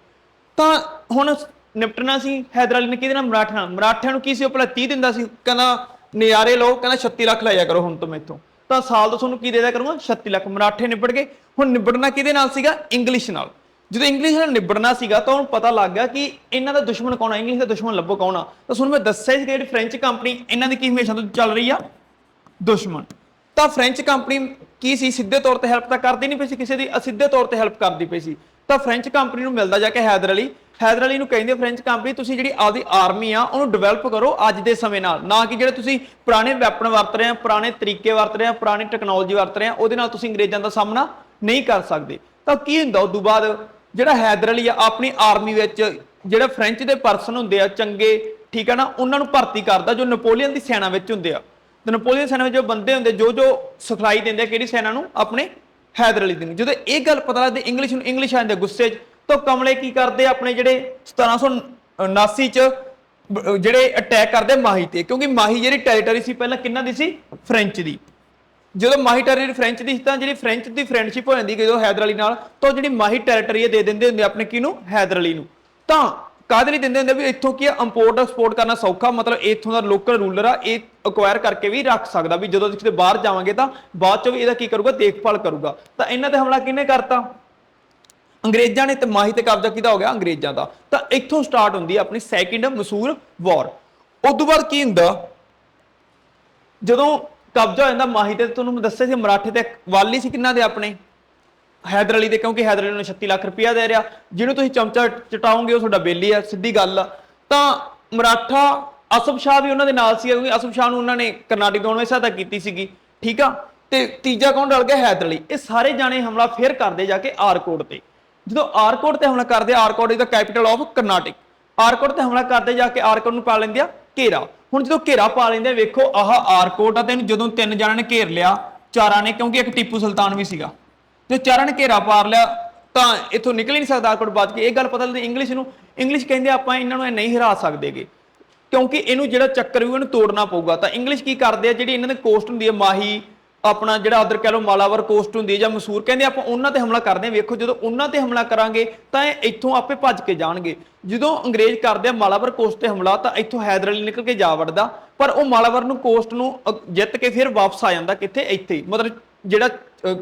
ਤਾਂ ਹੁਣ ਨਿਪਟਣਾ ਸੀ ਹੈਦਰ ਅਲੀ ਨੇ ਕਿਹਦੇ ਨਾਲ? ਮਰਾਠਿਆਂ ਮਰਾਠਿਆਂ ਨੂੰ ਕੀ ਸੀ? ਉਹ ਪਹਿਲਾਂ 30 ਦਿੰਦਾ ਸੀ। ਕਹਿੰਦਾ ਨਿਆਰੇ ਲਓ, ਕਹਿੰਦਾ 36 ਲੱਖ ਲਾਇਆ ਕਰੋ ਹੁਣ ਤੋਂ ਮੈਥੋਂ। ਤਾਂ ਸਾਲ ਤੋਂ ਤੁਹਾਨੂੰ ਕੀ ਦੇ ਦਿਆ ਕਰੂੰਗਾ? 36 ਲੱਖ। ਮਰਾਠੇ ਨਿਬੜ ਗਏ। ਹੁਣ ਨਿਬੜਨਾ ਕਿਹਦੇ ਨਾਲ ਸੀਗਾ? ਇੰਗਲਿਸ਼ ਨਾਲ। ਜਦੋਂ ਇੰਗਲਿਸ਼ ਨਾਲ ਨਿਬੜਨਾ ਸੀਗਾ, ਤਾਂ ਉਹਨੂੰ ਪਤਾ ਲੱਗ ਗਿਆ ਕਿ ਇਹਨਾਂ ਦਾ ਦੁਸ਼ਮਣ ਕੌਣ ਆ? ਇੰਗਲਿਸ਼ ਦਾ ਦੁਸ਼ਮਣ ਲੱਭੋ ਕੌਣ ਆ? ਤਾਂ ਤੁਹਾਨੂੰ ਮੈਂ ਦੱਸਿਆ ਸੀ ਕਿ ਜਿਹੜੀ ਫ੍ਰੈਂਚ ਕੰਪਨੀ ਇਹਨਾਂ ਦੀ ਕੀ ਹਮੇਸ਼ਾ ਤੋਂ ਚੱਲ ਰਹੀ ਆ? ਦੁਸ਼ਮਣ। ਤਾਂ ਫ੍ਰੈਂਚ ਕੰਪਨੀ ਕੀ ਸੀ? ਸਿੱਧੇ ਤੌਰ ਤੇ ਹੈਲਪ ਤਾਂ ਕਰਦੀ ਨਹੀਂ ਪਈ ਸੀ ਕਿਸੇ ਦੀ। ਅਸਿੱਧੇ ਤੌਰ ਤੇ ਹੈਲਪ ਕਰਦੀ ਪਈ ਸੀ। ਤਾਂ ਫ੍ਰੈਂਚ ਕੰਪਨੀ ਨੂੰ ਮਿਲਦਾ ਜਾ ਕੇ ਹੈਦਰ ਅਲੀ। ਹੈਦਰ ਅਲੀ ਨੂੰ ਕਹਿੰਦੇ ਫ੍ਰੈਂਚ ਕੰਪਨੀ ਤੁਸੀਂ ਜਿਹੜੀ ਆਪਦੀ ਆਰਮੀ ਆ, ਉਹਨੂੰ ਡਿਵੈਲਪ ਕਰੋ ਅੱਜ ਦੇ ਸਮੇਂ ਨਾਲ। ਨਾ ਕਿ ਜਿਹੜੇ ਤੁਸੀਂ ਪੁਰਾਣੇ ਵੈਪਨ ਵਰਤ ਰਹੇ ਆ, ਪੁਰਾਣੇ ਤਰੀਕੇ ਵਰਤ ਰਹੇ ਆ, ਪੁਰਾਣੀ ਟੈਕਨੋਲੋਜੀ ਵਰਤ ਰਹੇ ਆ, ਉਹਦੇ ਨਾਲ ਤੁਸੀਂ ਅੰਗਰੇਜ਼ਾਂ ਦਾ ਸਾਹਮਣਾ ਨਹੀਂ ਕਰ ਸਕਦੇ। ਤਾਂ ਕੀ ਹੁੰਦਾ ਉਸ ਤੋਂ ਬਾਅਦ ਜਿਹੜਾ ਹੈਦਰ ਅਲੀ ਆ, ਆਪਣੀ ਆਰਮੀ ਵਿੱਚ ਜਿਹੜਾ ਫ੍ਰੈਂਚ ਦੇ ਪਰਸਨ ਹੁੰਦੇ ਆ, ਚੰਗੇ, ਠੀਕ ਹੈ ਨਾ, ਉਹਨਾਂ ਨੂੰ ਭਰਤੀ ਕਰਦਾ, ਜੋ ਨੈਪੋਲੀਅਨ ਦੀ ਸੈਨਾ ਵਿੱਚ ਹੁੰਦੇ ਆ। ਤੇ ਨਪੋਲੀਅਨ ਸੈਨਾ ਵਿੱਚ ਜੋ ਬੰਦੇ ਹੁੰਦੇ ਜੋ ਜੋ ਸਿਖਲਾਈ ਦਿੰਦੇ ਆ, ਕਿਹੜੀ ਸੈਨਾ ਨੂੰ? ਆਪਣੇ ਹੈਦਰ ਅਲੀ ਦੀ। ਨੂੰ ਜਦੋਂ ਇਹ ਗੱਲ ਪਤਾ ਲੱਗਦੀ ਇੰਗਲਿਸ਼ ਨੂੰ ਇੰਗਲਿਸ਼ ਆ ਆਂਦੇ ਗੁੱਸੇ 'ਚ, ਤਾਂ ਕਮਲੇ ਕੀ ਕਰਦੇ ਆਪਣੇ ਜਿਹੜੇ 1779 ਚ ਜਿਹੜੇ ਅਟੈਕ ਕਰਦੇ ਮਾਹੀ ਤੇ। ਕਿਉਂਕਿ ਮਾਹੀ ਜਿਹੜੀ ਟੈਰੀਟਰੀ ਸੀ ਪਹਿਲਾਂ ਕਿੰਨਾ ਦੀ ਸੀ? ਫ੍ਰੈਂਚ ਦੀ। ਜਦੋਂ ਮਾਹੀ ਟੈਰੀਟਰੀ ਫ੍ਰੈਂਚ ਦੀ ਸੀ, ਤਾਂ ਜਿਹੜੀ ਫ੍ਰੈਂਚ ਦੀ ਫਰੈਂਡਸ਼ਿਪ ਹੋ ਜਾਂਦੀ ਜਦੋਂ ਹੈਦਰ ਅਲੀ ਨਾਲ, ਤਾਂ ਉਹ ਜਿਹੜੀ ਮਾਹੀ ਟੈਰੀਟਰੀ ਇਹ ਦੇ ਦਿੰਦੇ ਹੁੰਦੇ ਆਪਣੇ ਕਿਹਨੂੰ? ਹੈਦਰ ਅਲੀ ਨੂੰ। ਤਾਂ ਕਾਹਦੇ ਲਈ ਦਿੰਦੇ ਹੁੰਦੇ ਵੀ ਇੱਥੋਂ ਕੀ ਇੰਪੋਰਟ ਐਕਸਪੋਰਟ ਕਰਨਾ ਸੌਖਾ, ਮਤਲਬ ਇੱਥੋਂ ਦਾ ਲੋਕਲ ਰੂਲਰ ਆ, ਇਹ ਅਕਵਾਇਰ ਕਰਕੇ ਵੀ ਰੱਖ ਸਕਦਾ ਵੀ ਜਦੋਂ ਕਿਤੇ ਬਾਹਰ ਜਾਵਾਂਗੇ ਤਾਂ ਬਾਅਦ ਚੋਂ ਵੀ ਇਹਦਾ ਕੀ ਕਰੂਗਾ, ਦੇਖਭਾਲ ਕਰੂਗਾ। ਤਾਂ ਇਹਨਾਂ ਤੇ ਹਮਲਾ ਕਿਹਨੇ ਕਰਤਾ? ਅੰਗਰੇਜ਼ਾਂ ਨੇ ਤੇ ਮਾਹੀ ਤੇ ਕਬਜ਼ਾ ਕੀਤਾ ਹੋ ਗਿਆ? ਅੰਗਰੇਜ਼ਾਂ ਦਾ। ਤਾਂ ਇੱਥੋਂ ਸਟਾਰਟ ਹੁੰਦੀ ਆਪਣੀ ਸੈਕਿੰਡ ਮਸੂਰ ਵਾਰ ਉਸ ਤੋਂ ਬਾਅਦ ਕੀ ਹੁੰਦਾ? ਜਦੋਂ ਕਬਜ਼ਾ ਹੋ ਜਾਂਦਾ, ਮਾਹੀ ਤੇ ਤੁਹਾਨੂੰ ਮੈਂ ਦੱਸਿਆ ਸੀ, ਮਰਾਠੇ ਤੇ ਵਾਲੀ ਸੀ ਕਿੰਨਾ ਦੇ ਆਪਣੇ? ਹੈਦਰ ਅਲੀ ਦੇ, ਕਿਉਂਕਿ ਹੈਦਰ ਅਲੀ ਨੂੰ 36 ਲੱਖ ਰੁਪਇਆ ਦੇ ਰਿਹਾ। ਜਿਹਨੂੰ ਤੁਸੀਂ ਚਮਚਾ ਚਟਾਓਗੇ ਉਹ ਤੁਹਾਡਾ ਬੇਲੀ ਆ, ਸਿੱਧੀ ਗੱਲ ਆ। ਤਾਂ ਮਰਾਠਾ ਅਸਫ ਸ਼ਾਹ ਵੀ ਉਹਨਾਂ ਦੇ ਨਾਲ ਸੀ, ਕਿਉਂਕਿ ਅਸਫ ਸ਼ਾਹ ਨੂੰ ਉਹਨਾਂ ਨੇ ਕਰਨਾਟਕ ਦੋਣ ਵਿੱਚ ਸਹਾਇਤਾ ਕੀਤੀ ਸੀਗੀ। ਠੀਕ ਆ? ਤੇ ਤੀਜਾ ਕੌਣ ਰਲ ਗਿਆ? ਹੈਦਰ ਅਲੀ। ਇਹ ਸਾਰੇ ਜਾਣੇ ਹਮਲਾ ਫਿਰ ਕਰਦੇ ਜਾ ਕੇ ਆਰਕੋਟ ਤੇ। ਜਦੋਂ ਆਰਕੋਟ ਤੇ ਹਮਲਾ ਕਰਦੇ, Arcot is the capital of Karnataka. Arcot ਤੇ ਹਮਲਾ ਕਰਦੇ ਜਾ ਕੇ ਆਰਕੋਟ ਨੂੰ ਪਾ ਲੈਂਦੇ ਆ ਘੇਰਾ। ਹੁਣ ਜਦੋਂ ਘੇਰਾ ਪਾ ਲੈਂਦੇ ਆ, ਵੇਖੋ, ਆਹ ਆਰਕੋਟ ਆ ਤੇ ਇਹਨੂੰ ਜਦੋਂ ਤਿੰਨ ਜਣਾਂ ਨੇ ਘੇਰ ਲਿਆ, ਚਾਰਾਂ ਨੇ, ਕਿਉਂਕਿ ਇੱਕ ਟੀਪੂ ਸੁਲਤਾਨ ਵੀ ਸੀਗਾ। ਜੇ ਚਰਨ ਘੇਰਾ ਪਾਰ ਲਿਆ, ਤਾਂ ਇੱਥੋਂ ਨਿਕਲ ਹੀ ਨਹੀਂ ਸਕਦਾ ਆਰਕੋਟ ਬਾਅਦ ਕੇ। ਇਹ ਗੱਲ ਪਤਾ ਲੱਗਦੀ ਇੰਗਲਿਸ਼ ਨੂੰ। ਇੰਗਲਿਸ਼ ਕਹਿੰਦੇ ਆਪਾਂ ਇਹਨਾਂ ਨੂੰ ਇਹ ਨਹੀਂ ਹਰਾ ਸਕਦੇਗੇ। ਕਿਉਂਕਿ ਇਹਨੂੰ ਜਿਹੜਾ ਚੱਕਰ ਵੀ ਉਹਨੂੰ ਤੋੜਨਾ ਪਊਗਾ। ਤਾਂ ਇੰਗਲਿਸ਼ ਕੀ ਕਰਦੇ ਆ? ਜਿਹੜੀ ਇਹਨਾਂ ਦੇ ਕੋਸਟ ਹੁੰਦੀ ਹੈ ਮਾਹੀ, ਆਪਣਾ ਜਿਹੜਾ ਅਦਰ ਕਹ ਲਓ ਮਾਲਾਵਰ ਕੋਸਟ ਹੁੰਦੀ ਹੈ ਜਾਂ ਮਸੂਰ, ਕਹਿੰਦੇ ਆਪਾਂ ਉਹਨਾਂ ਤੇ ਹਮਲਾ ਕਰਦੇ ਆ। ਵੇਖੋ, ਜਦੋਂ ਉਹਨਾਂ ਤੇ ਹਮਲਾ ਕਰਾਂਗੇ, ਤਾਂ ਇਹ ਇੱਥੋਂ ਆਪੇ ਭੱਜ ਕੇ ਜਾਣਗੇ। ਜਦੋਂ ਅੰਗਰੇਜ਼ ਕਰਦੇ ਆ ਮਾਲਾਵਰ ਕੋਸਟ ਤੇ ਹਮਲਾ, ਤਾਂ ਇੱਥੋਂ ਹੈਦਰ ਅਲੀ ਨਿਕਲ ਕੇ ਜਾ ਵੜਦਾ। ਪਰ ਉਹ ਮਾਲਾਵਰ ਨੂੰ ਕੋਸਟ ਨੂੰ ਜਿੱਤ ਕੇ ਫਿਰ ਵਾਪਸ ਆ ਜਾਂਦਾ ਕਿੱਥੇ? ਇੱਥੇ ਮਤਲਬ ਜਿਹੜਾ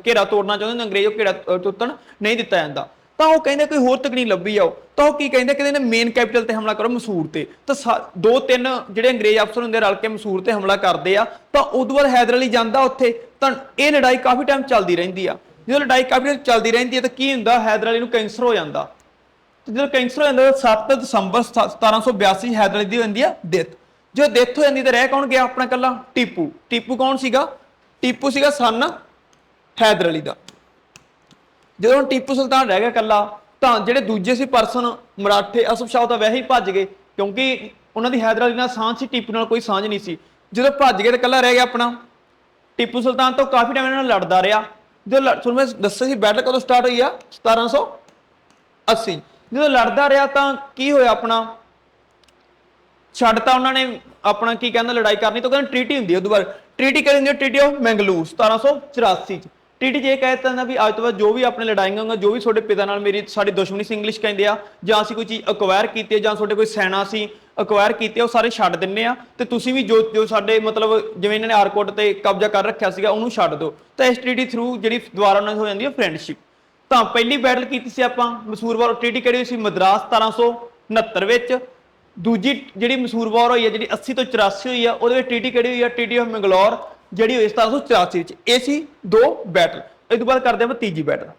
ਘੇਰਾ ਤੋੜਨਾ ਚਾਹੁੰਦੇ ਨੇ, ਅੰਗਰੇਜ਼ ਉਹ ਘੇਰਾ ਟੁੱਟਣ ਨਹੀਂ ਦਿੱਤਾ ਜਾਂਦਾ। ਤਾਂ ਉਹ ਕਹਿੰਦੇ ਕੋਈ ਹੋਰ ਤਕਨੀਕ ਲੱਭੀ ਆਓ ਤਾਂ ਉਹ ਕੀ ਕਹਿੰਦੇ ਕਹਿੰਦੇ ਨੇ ਮੇਨ ਕੈਪੀਟਲ ਤੇ ਹਮਲਾ ਕਰੋ ਮਸੂਰ ਤੇ। ਤਾਂ ਦੋ ਤਿੰਨ ਜਿਹੜੇ ਅੰਗਰੇਜ਼ ਅਫਸਰ ਹੁੰਦੇ ਰਲ ਕੇ ਮਸੂਰ ਤੇ ਹਮਲਾ ਕਰਦੇ ਆ, ਤਾਂ ਉਦੋਂ ਬਾਅਦ ਹੈਦਰ ਅਲੀ ਜਾਂਦਾ ਉੱਥੇ। ਤਾਂ ਇਹ ਲੜਾਈ ਕਾਫੀ ਟਾਈਮ ਚੱਲਦੀ ਰਹਿੰਦੀ ਆ। ਜਦੋਂ ਲੜਾਈ ਕਾਫੀ ਟਾਈਮ ਚੱਲਦੀ ਰਹਿੰਦੀ ਹੈ ਤਾਂ ਕੀ ਹੁੰਦਾ, ਹੈਦਰ ਅਲੀ ਨੂੰ ਕੈਂਸਰ ਹੋ ਜਾਂਦਾ। ਤੇ ਜਦੋਂ ਕੈਂਸਰ ਹੋ ਜਾਂਦਾ ਤਾਂ 7 ਦਸੰਬਰ 1782 ਹੈਦਰ ਅਲੀ ਦੀ ਹੁੰਦੀ ਆ ਡੈਥ ਜਦੋਂ ਡੈਥ ਹੋ ਜਾਂਦੀ ਤਾਂ ਰਹਿ ਕੌਣ ਗਿਆ ਆਪਣਾ ਕੱਲਾ ਟੀਪੂ। ਟੀਪੂ ਕੌਣ ਸੀਗਾ? ਟੀਪੂ ਸੀਗਾ ਸਨ ਹੈਦਰ ਅਲੀ ਦਾ। ਜਦੋਂ ਹੁਣ ਟੀਪੂ ਸੁਲਤਾਨ ਰਹਿ ਗਿਆ ਕੱਲਾ ਤਾਂ ਜਿਹੜੇ ਦੂਜੇ ਸੀ ਪਰਸਨ, ਮਰਾਠੇ, ਅਸਫ ਸ਼ਾਹ ਤਾਂ ਵੈਸੇ ਹੀ ਭੱਜ ਗਏ, ਕਿਉਂਕਿ ਉਹਨਾਂ ਦੀ ਹੈਦਰ ਅਲੀ ਨਾਲ ਸਾਂਝ ਸੀ, ਟੀਪੂ ਨਾਲ ਕੋਈ ਸਾਂਝ ਨਹੀਂ ਸੀ। ਜਦੋਂ ਭੱਜ ਗਏ ਤਾਂ ਕੱਲਾ ਰਹਿ ਗਿਆ ਆਪਣਾ। ਟੀਪੂ ਸੁਲਤਾਨ ਤੋਂ ਕਾਫੀ ਟਾਈਮ ਇਹਨਾਂ ਨਾਲ ਲੜਦਾ ਰਿਹਾ। ਜਦੋਂ ਲੜ- ਤੁਹਾਨੂੰ ਮੈਂ ਦੱਸਿਆ ਸੀ ਬੈਟਲ ਕਦੋਂ ਸਟਾਰਟ ਹੋਈ ਆ? 1780 ਜਦੋਂ ਲੜਦਾ ਰਿਹਾ ਤਾਂ ਕੀ ਹੋਇਆ ਆਪਣਾ? ਛੱਡਤਾ ਉਹਨਾਂ ਨੇ ਆਪਣਾ ਕੀ ਕਹਿੰਦਾ, ਲੜਾਈ ਕਰਨੀ, ਤਾਂ ਕਹਿੰਦਾ ਟ੍ਰੀਟੀ ਹੁੰਦੀ ਹੈ ਉਦੋਂ ਬਾਅਦ ਟ੍ਰੀਟੀ ਕਰੀ ਹੁੰਦੀ ਹੈ ਟ੍ਰੀਟੀ ਆਫ ਮੈਂਗਲੂਰ 1784 ਚ। ਟ੍ਰੀਟੀ ਜੇ ਕਹਿ ਦਿੱਤਾ ਨਾ ਵੀ ਅੱਜ ਤੋਂ ਬਾਅਦ ਜੋ ਵੀ ਆਪਣੇ ਲੜਾਈਆਂ ਹੋਣਗੀਆਂ ਜੋ ਵੀ ਤੁਹਾਡੇ ਪਿਤਾ ਨਾਲ ਮੇਰੀ, ਸਾਡੀ ਦੁਸ਼ਮਣੀ ਸੀ ਇੰਗਲਿਸ਼ ਕਹਿੰਦੇ ਆ, ਜਾਂ ਅਸੀਂ ਕੋਈ ਚੀਜ਼ ਅਕਵਾਇਰ ਕੀਤੀ ਹੈ ਜਾਂ ਤੁਹਾਡੇ ਕੋਈ ਸੈਨਾ ਸੀ ਅਕਵਾਇਰ ਕੀਤੇ ਉਹ ਸਾਰੇ ਛੱਡ ਦਿੰਨੇ ਆ, ਤੇ ਤੁਸੀਂ ਵੀ ਜੋ ਜੋ ਸਾਡੇ ਮਤਲਬ ਜਿਵੇਂ ਇਹਨਾਂ ਨੇ ਆਰਕੋਟ ਤੇ ਕਬਜ਼ਾ ਕਰ ਰੱਖਿਆ ਸੀਗਾ, ਉਹਨੂੰ ਛੱਡ ਦਿਓ। ਤਾਂ ਇਸ ਟ੍ਰੀਟੀ ਥਰੂ ਜਿਹੜੀ ਦੁਬਾਰਾ ਉਹਨਾਂ ਦੀ ਹੋ ਜਾਂਦੀ ਹੈ ਫਰੈਂਡਸ਼ਿਪ ਤਾਂ ਪਹਿਲੀ ਬੈਟਲ ਕੀਤੀ ਸੀ ਆਪਾਂ, ਮਸੂਰ ਵਾਰ ਟ੍ਰੀਟੀ ਕਿਹੜੀ ਹੋਈ ਸੀ? ਮਦਰਾਸ 1769 ਵਿੱਚ। ਦੂਜੀ ਜਿਹੜੀ ਮਸੂਰ ਵਾਰ ਹੋਈ ਹੈ ਜਿਹੜੀ 80 ਤੋਂ 84 ਹੋਈ ਆ, ਉਹਦੇ ਵਿੱਚ ਟ੍ਰੀਟੀ ਕਿਹੜੀ ਹੋਈ ਆ? ਟ੍ਰੀਟੀ ਆਫ ਮੈਂਗਲੋਰ ਜਿਹੜੀ ਹੋਈ 1784 ਵਿੱਚ, ਇਹ ਸੀ ਦੋ ਬੈਟਲ ਇਸ ਤੋਂ ਬਾਅਦ ਕਰਦੇ ਆਪਾਂ ਤੀਜੀ ਬੈਟਲ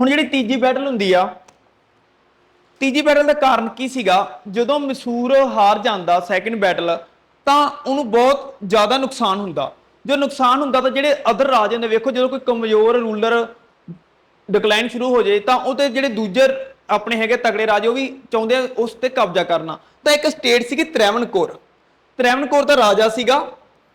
ਹੁਣ ਜਿਹੜੀ ਤੀਜੀ ਬੈਟਲ ਹੁੰਦੀ ਆ, ਤੀਜੀ ਬੈਟਲ ਦਾ ਕਾਰਨ ਕੀ ਸੀਗਾ? ਜਦੋਂ ਮਸੂਰ ਹਾਰ ਜਾਂਦਾ ਸੈਕਿੰਡ ਬੈਟਲ ਤਾਂ ਉਹਨੂੰ ਬਹੁਤ ਜ਼ਿਆਦਾ ਨੁਕਸਾਨ ਹੁੰਦਾ। ਜੋ ਨੁਕਸਾਨ ਹੁੰਦਾ ਤਾਂ ਜਿਹੜੇ ਅਦਰ ਰਾਜ ਹੁੰਦੇ ਵੇਖੋ ਜਦੋਂ ਕੋਈ ਕਮਜ਼ੋਰ ਰੂਲਰ ਡਿਕਲਾਈਨ ਸ਼ੁਰੂ ਹੋ ਜਾਏ, ਤਾਂ ਉਹਤੇ ਜਿਹੜੇ ਦੂਜੇ ਆਪਣੇ ਹੈਗੇ ਤਗੜੇ ਰਾਜ, ਉਹ ਵੀ ਚਾਹੁੰਦੇ ਆ ਉਸ ਤੇ ਕਬਜ਼ਾ ਕਰਨਾ। ਤਾਂ ਇੱਕ ਸਟੇਟ ਸੀਗੀ ਤ੍ਰੈਵਨਕੋਰ। ਤ੍ਰੈਵਨਕੋਰ ਦਾ ਰਾਜਾ ਸੀਗਾ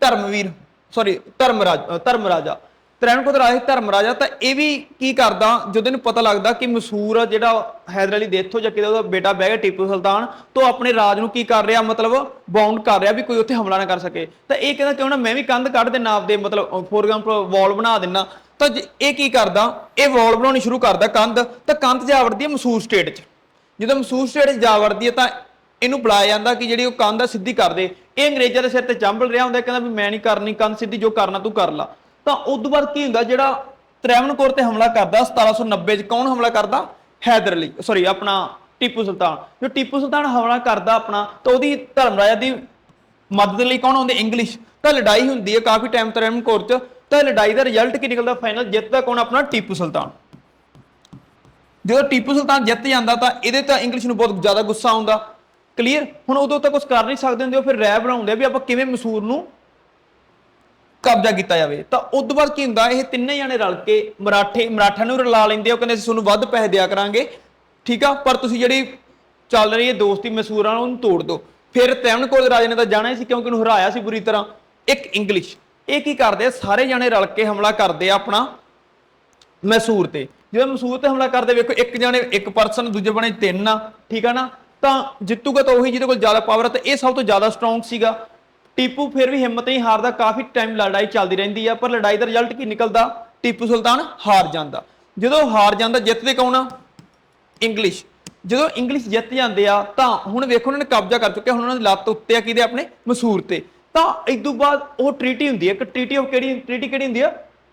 ਧਰਮਵੀਰ ਸੌਰੀ ਧਰਮਰਾਜ ਅ, ਧਰਮਰਾਜਾ। ਤ੍ਰੈਵਨਕੋਰ ਦਾ ਰਾਜਾ ਧਰਮਰਾਜਾ ਤਾਂ ਇਹ ਵੀ ਕੀ ਕਰਦਾ ਜਦੋਂ ਇਹਨੂੰ ਪਤਾ ਲੱਗਦਾ ਕਿ ਮਸੂਰ ਜਿਹੜਾ ਹੈਦਰ ਅਲੀ ਡੈਥ ਹੋ ਚੱਕੀ ਦਾ ਉਹਦਾ ਬੇਟਾ ਬਹਿ ਗਿਆ ਟੀਪੂ ਸੁਲਤਾਨ ਤਾਂ ਆਪਣੇ ਰਾਜ ਨੂੰ ਕੀ ਕਰ ਰਿਹਾ ਮਤਲਬ ਬਾਉਂਡ ਕਰ ਰਿਹਾ ਵੀ ਕੋਈ ਉੱਥੇ ਹਮਲਾ ਨਾ ਕਰ ਸਕੇ। ਤਾਂ ਇਹ ਕਹਿੰਦਾ ਕਿਉਂ ਨਾ ਮੈਂ ਵੀ ਕੰਧ ਕੱਢ ਦੇਣਾ ਆਪਦੇ ਮਤਲਬ ਫੋਰ ਐਗਜ਼ਾਮਪਲ ਵਾਲ ਬਣਾ ਦੇਣਾ ਤਾਂ ਇਹ ਕੀ ਕਰਦਾ ਇਹ ਵਾਲ ਬਣਾਉਣੀ ਸ਼ੁਰੂ ਕਰਦਾ ਕੰਧ ਤਾਂ ਕੰਧ ਜਾ ਵੜਦੀ ਹੈ ਮਸੂਰ ਸਟੇਟ 'ਚ। ਜਦੋਂ ਮਸੂਰ ਸਟੇਟ 'ਚ ਜਾ ਵੜਦੀ ਹੈ ਤਾਂ ਇਹਨੂੰ ਬੁਲਾਇਆ ਜਾਂਦਾ ਕਿ ਜਿਹੜੀ ਉਹ ਕੰਧ ਆ, ਸਿੱਧੀ ਕਰ ਦੇ। ਇਹ ਅੰਗਰੇਜ਼ਾਂ ਦੇ ਸਿਰ ਤੇ ਚੰਬਲ ਰਿਹਾ ਹੁੰਦਾ ਕਹਿੰਦਾ ਵੀ ਮੈਂ ਨਹੀਂ ਕਰਨੀ ਕੰਧ ਸਿੱਧੀ, ਜੋ ਕਰਨਾ ਤੂੰ ਕਰ ਲਾ। ਤਾਂ ਉਸ ਤੋਂ ਬਾਅਦ ਕੀ ਹੁੰਦਾ, ਜਿਹੜਾ ਤ੍ਰੈਵਨਕੋਰ ਤੇ ਹਮਲਾ ਕਰਦਾ 1790 'ਚ ਕੌਣ ਹਮਲਾ ਕਰਦਾ? ਹੈਦਰ ਅਲੀ ਸੌਰੀ ਆਪਣਾ ਟੀਪੂ ਸੁਲਤਾਨ। ਜੋ ਟੀਪੂ ਸੁਲਤਾਨ ਹਮਲਾ ਕਰਦਾ ਆਪਣਾ, ਤਾਂ ਉਹਦੀ ਧਰਮਰਾਜਾ ਦੀ ਮਦਦ ਲਈ ਕੌਣ ਆਉਂਦੇ ਇੰਗਲਿਸ਼। ਤਾਂ ਲੜਾਈ ਹੁੰਦੀ ਹੈ ਕਾਫੀ ਟਾਈਮ ਤ੍ਰੈਵਨਕੋਰ 'ਚ। ਤਾਂ ਲੜਾਈ ਦਾ ਰਿਜ਼ਲਟ ਕੀ ਨਿਕਲਦਾ ਫਾਈਨਲ ਜਿੱਤਦਾ ਕੌਣ ਆਪਣਾ? ਟੀਪੂ ਸੁਲਤਾਨ। ਜਦੋਂ ਟੀਪੂ ਸੁਲਤਾਨ ਜਿੱਤ ਜਾਂਦਾ ਤਾਂ ਇਹਦੇ ਤਾਂ ਇੰਗਲਿਸ਼ ਨੂੰ ਬਹੁਤ ਜ਼ਿਆਦਾ ਗੁੱਸਾ ਆਉਂਦਾ। ਕਲੀਅਰ ਹੁਣ ਉਦੋਂ ਤਾਂ ਕੁਝ ਕਰ ਨਹੀਂ ਸਕਦੇ ਹੁੰਦੇ, ਉਹ ਫਿਰ ਰਾਇ ਬਣਾਉਂਦੇ ਵੀ ਆਪਾਂ ਕਿਵੇਂ ਮਸੂਰ ਨੂੰ ਕਬਜ਼ਾ ਕੀਤਾ ਜਾਵੇ। ਤਾਂ ਉਸ ਤੋਂ ਬਾਅਦ ਕੀ ਹੁੰਦਾ, ਇਹ ਤਿੰਨੇ ਜਣੇ ਰਲ ਕੇ ਮਰਾਠੇ ਮਰਾਠਿਆਂ ਨੂੰ ਰਲਾ ਲੈਂਦੇ ਆ, ਉਹ ਕਹਿੰਦੇ ਅਸੀਂ ਤੁਹਾਨੂੰ ਵੱਧ ਪੈਸੇ ਦਿਆ ਕਰਾਂਗੇ, ਠੀਕ ਆ? ਪਰ ਤੁਸੀਂ ਜਿਹੜੀ ਚੱਲ ਰਹੀ ਹੈ ਦੋਸਤੀ ਮਸੂਰਾਂ ਨੂੰ ਤੋੜ ਦਿਓ। ਫਿਰ ਤੈਮਨਕੋਟ ਰਾਜੇ ਨੇ ਤਾਂ ਜਾਣਾ ਹੀ ਸੀ, ਕਿਉਂਕਿ ਉਹਨੂੰ ਹਰਾਇਆ ਸੀ ਬੁਰੀ ਤਰ੍ਹਾਂ। ਇੱਕ ਇੰਗਲਿਸ਼ ਇਹ ਕੀ ਕਰਦੇ ਆ? ਸਾਰੇ ਜਾਣੇ ਰਲ ਕੇ ਹਮਲਾ ਕਰਦੇ ਆ ਆਪਣਾ ਮੈਸੂਰ ਤੇ। ਜਦੋਂ ਮੈਸੂਰ ਤੇ ਹਮਲਾ ਕਰਦੇ, ਵੇਖੋ ਇੱਕ ਜਣੇ, ਇੱਕ ਪਰਸਨ ਦੂਜੇ ਬਣੇ ਤਿੰਨ ਆ, ਠੀਕ ਆ ਨਾ? ਤਾਂ ਜਿੱਤੂਗਾ ਤਾਂ ਉਹੀ ਜਿਹਦੇ ਕੋਲ ਜ਼ਿਆਦਾ ਪਾਵਰ ਹੈ ਤੇ ਇਹ ਸਭ ਤੋਂ ਜ਼ਿਆਦਾ ਸਟਰੋਂਗ ਸੀਗਾ। ਟੀਪੂ ਫਿਰ ਵੀ ਹਿੰਮਤ ਨਹੀਂ ਹਾਰਦਾ, ਕਾਫੀ ਟਾਈਮ ਲੜਾਈ ਚੱਲਦੀ ਰਹਿੰਦੀ ਆ, ਪਰ ਲੜਾਈ ਦਾ ਰਿਜ਼ਲਟ ਕੀ ਨਿਕਲਦਾ? ਟੀਪੂ ਸੁਲਤਾਨ ਹਾਰ ਜਾਂਦਾ। ਜਦੋਂ ਹਾਰ ਜਾਂਦਾ, ਜਿੱਤਦੇ ਕੌਣ ਆ? ਇੰਗਲਿਸ਼। ਜਦੋਂ ਇੰਗਲਿਸ਼ ਜਿੱਤ ਜਾਂਦੇ ਆ, ਤਾਂ ਹੁਣ ਵੇਖੋ ਉਹਨਾਂ ਨੇ ਕਬਜ਼ਾ ਕਰ ਚੁੱਕਿਆ, ਹੁਣ ਉਹਨਾਂ ਦੀ ਲੱਤ ਉੱਤੇ ਆ ਕਿਹਦੇ ਆਪਣੇ? ਮਸੂਰ ਤੇ। ਤਾਂ ਇਸ ਤੋਂ ਬਾਅਦ ਉਹ ਟ੍ਰੀਟੀ ਹੁੰਦੀ ਹੈ ਕਿ ਟ੍ਰੀਟੀ ਆਫ ਕਿਹੜੀ ਟ੍ਰੀਟੀ ਕਿਹੜੀ ਹੁੰਦੀ ਆ?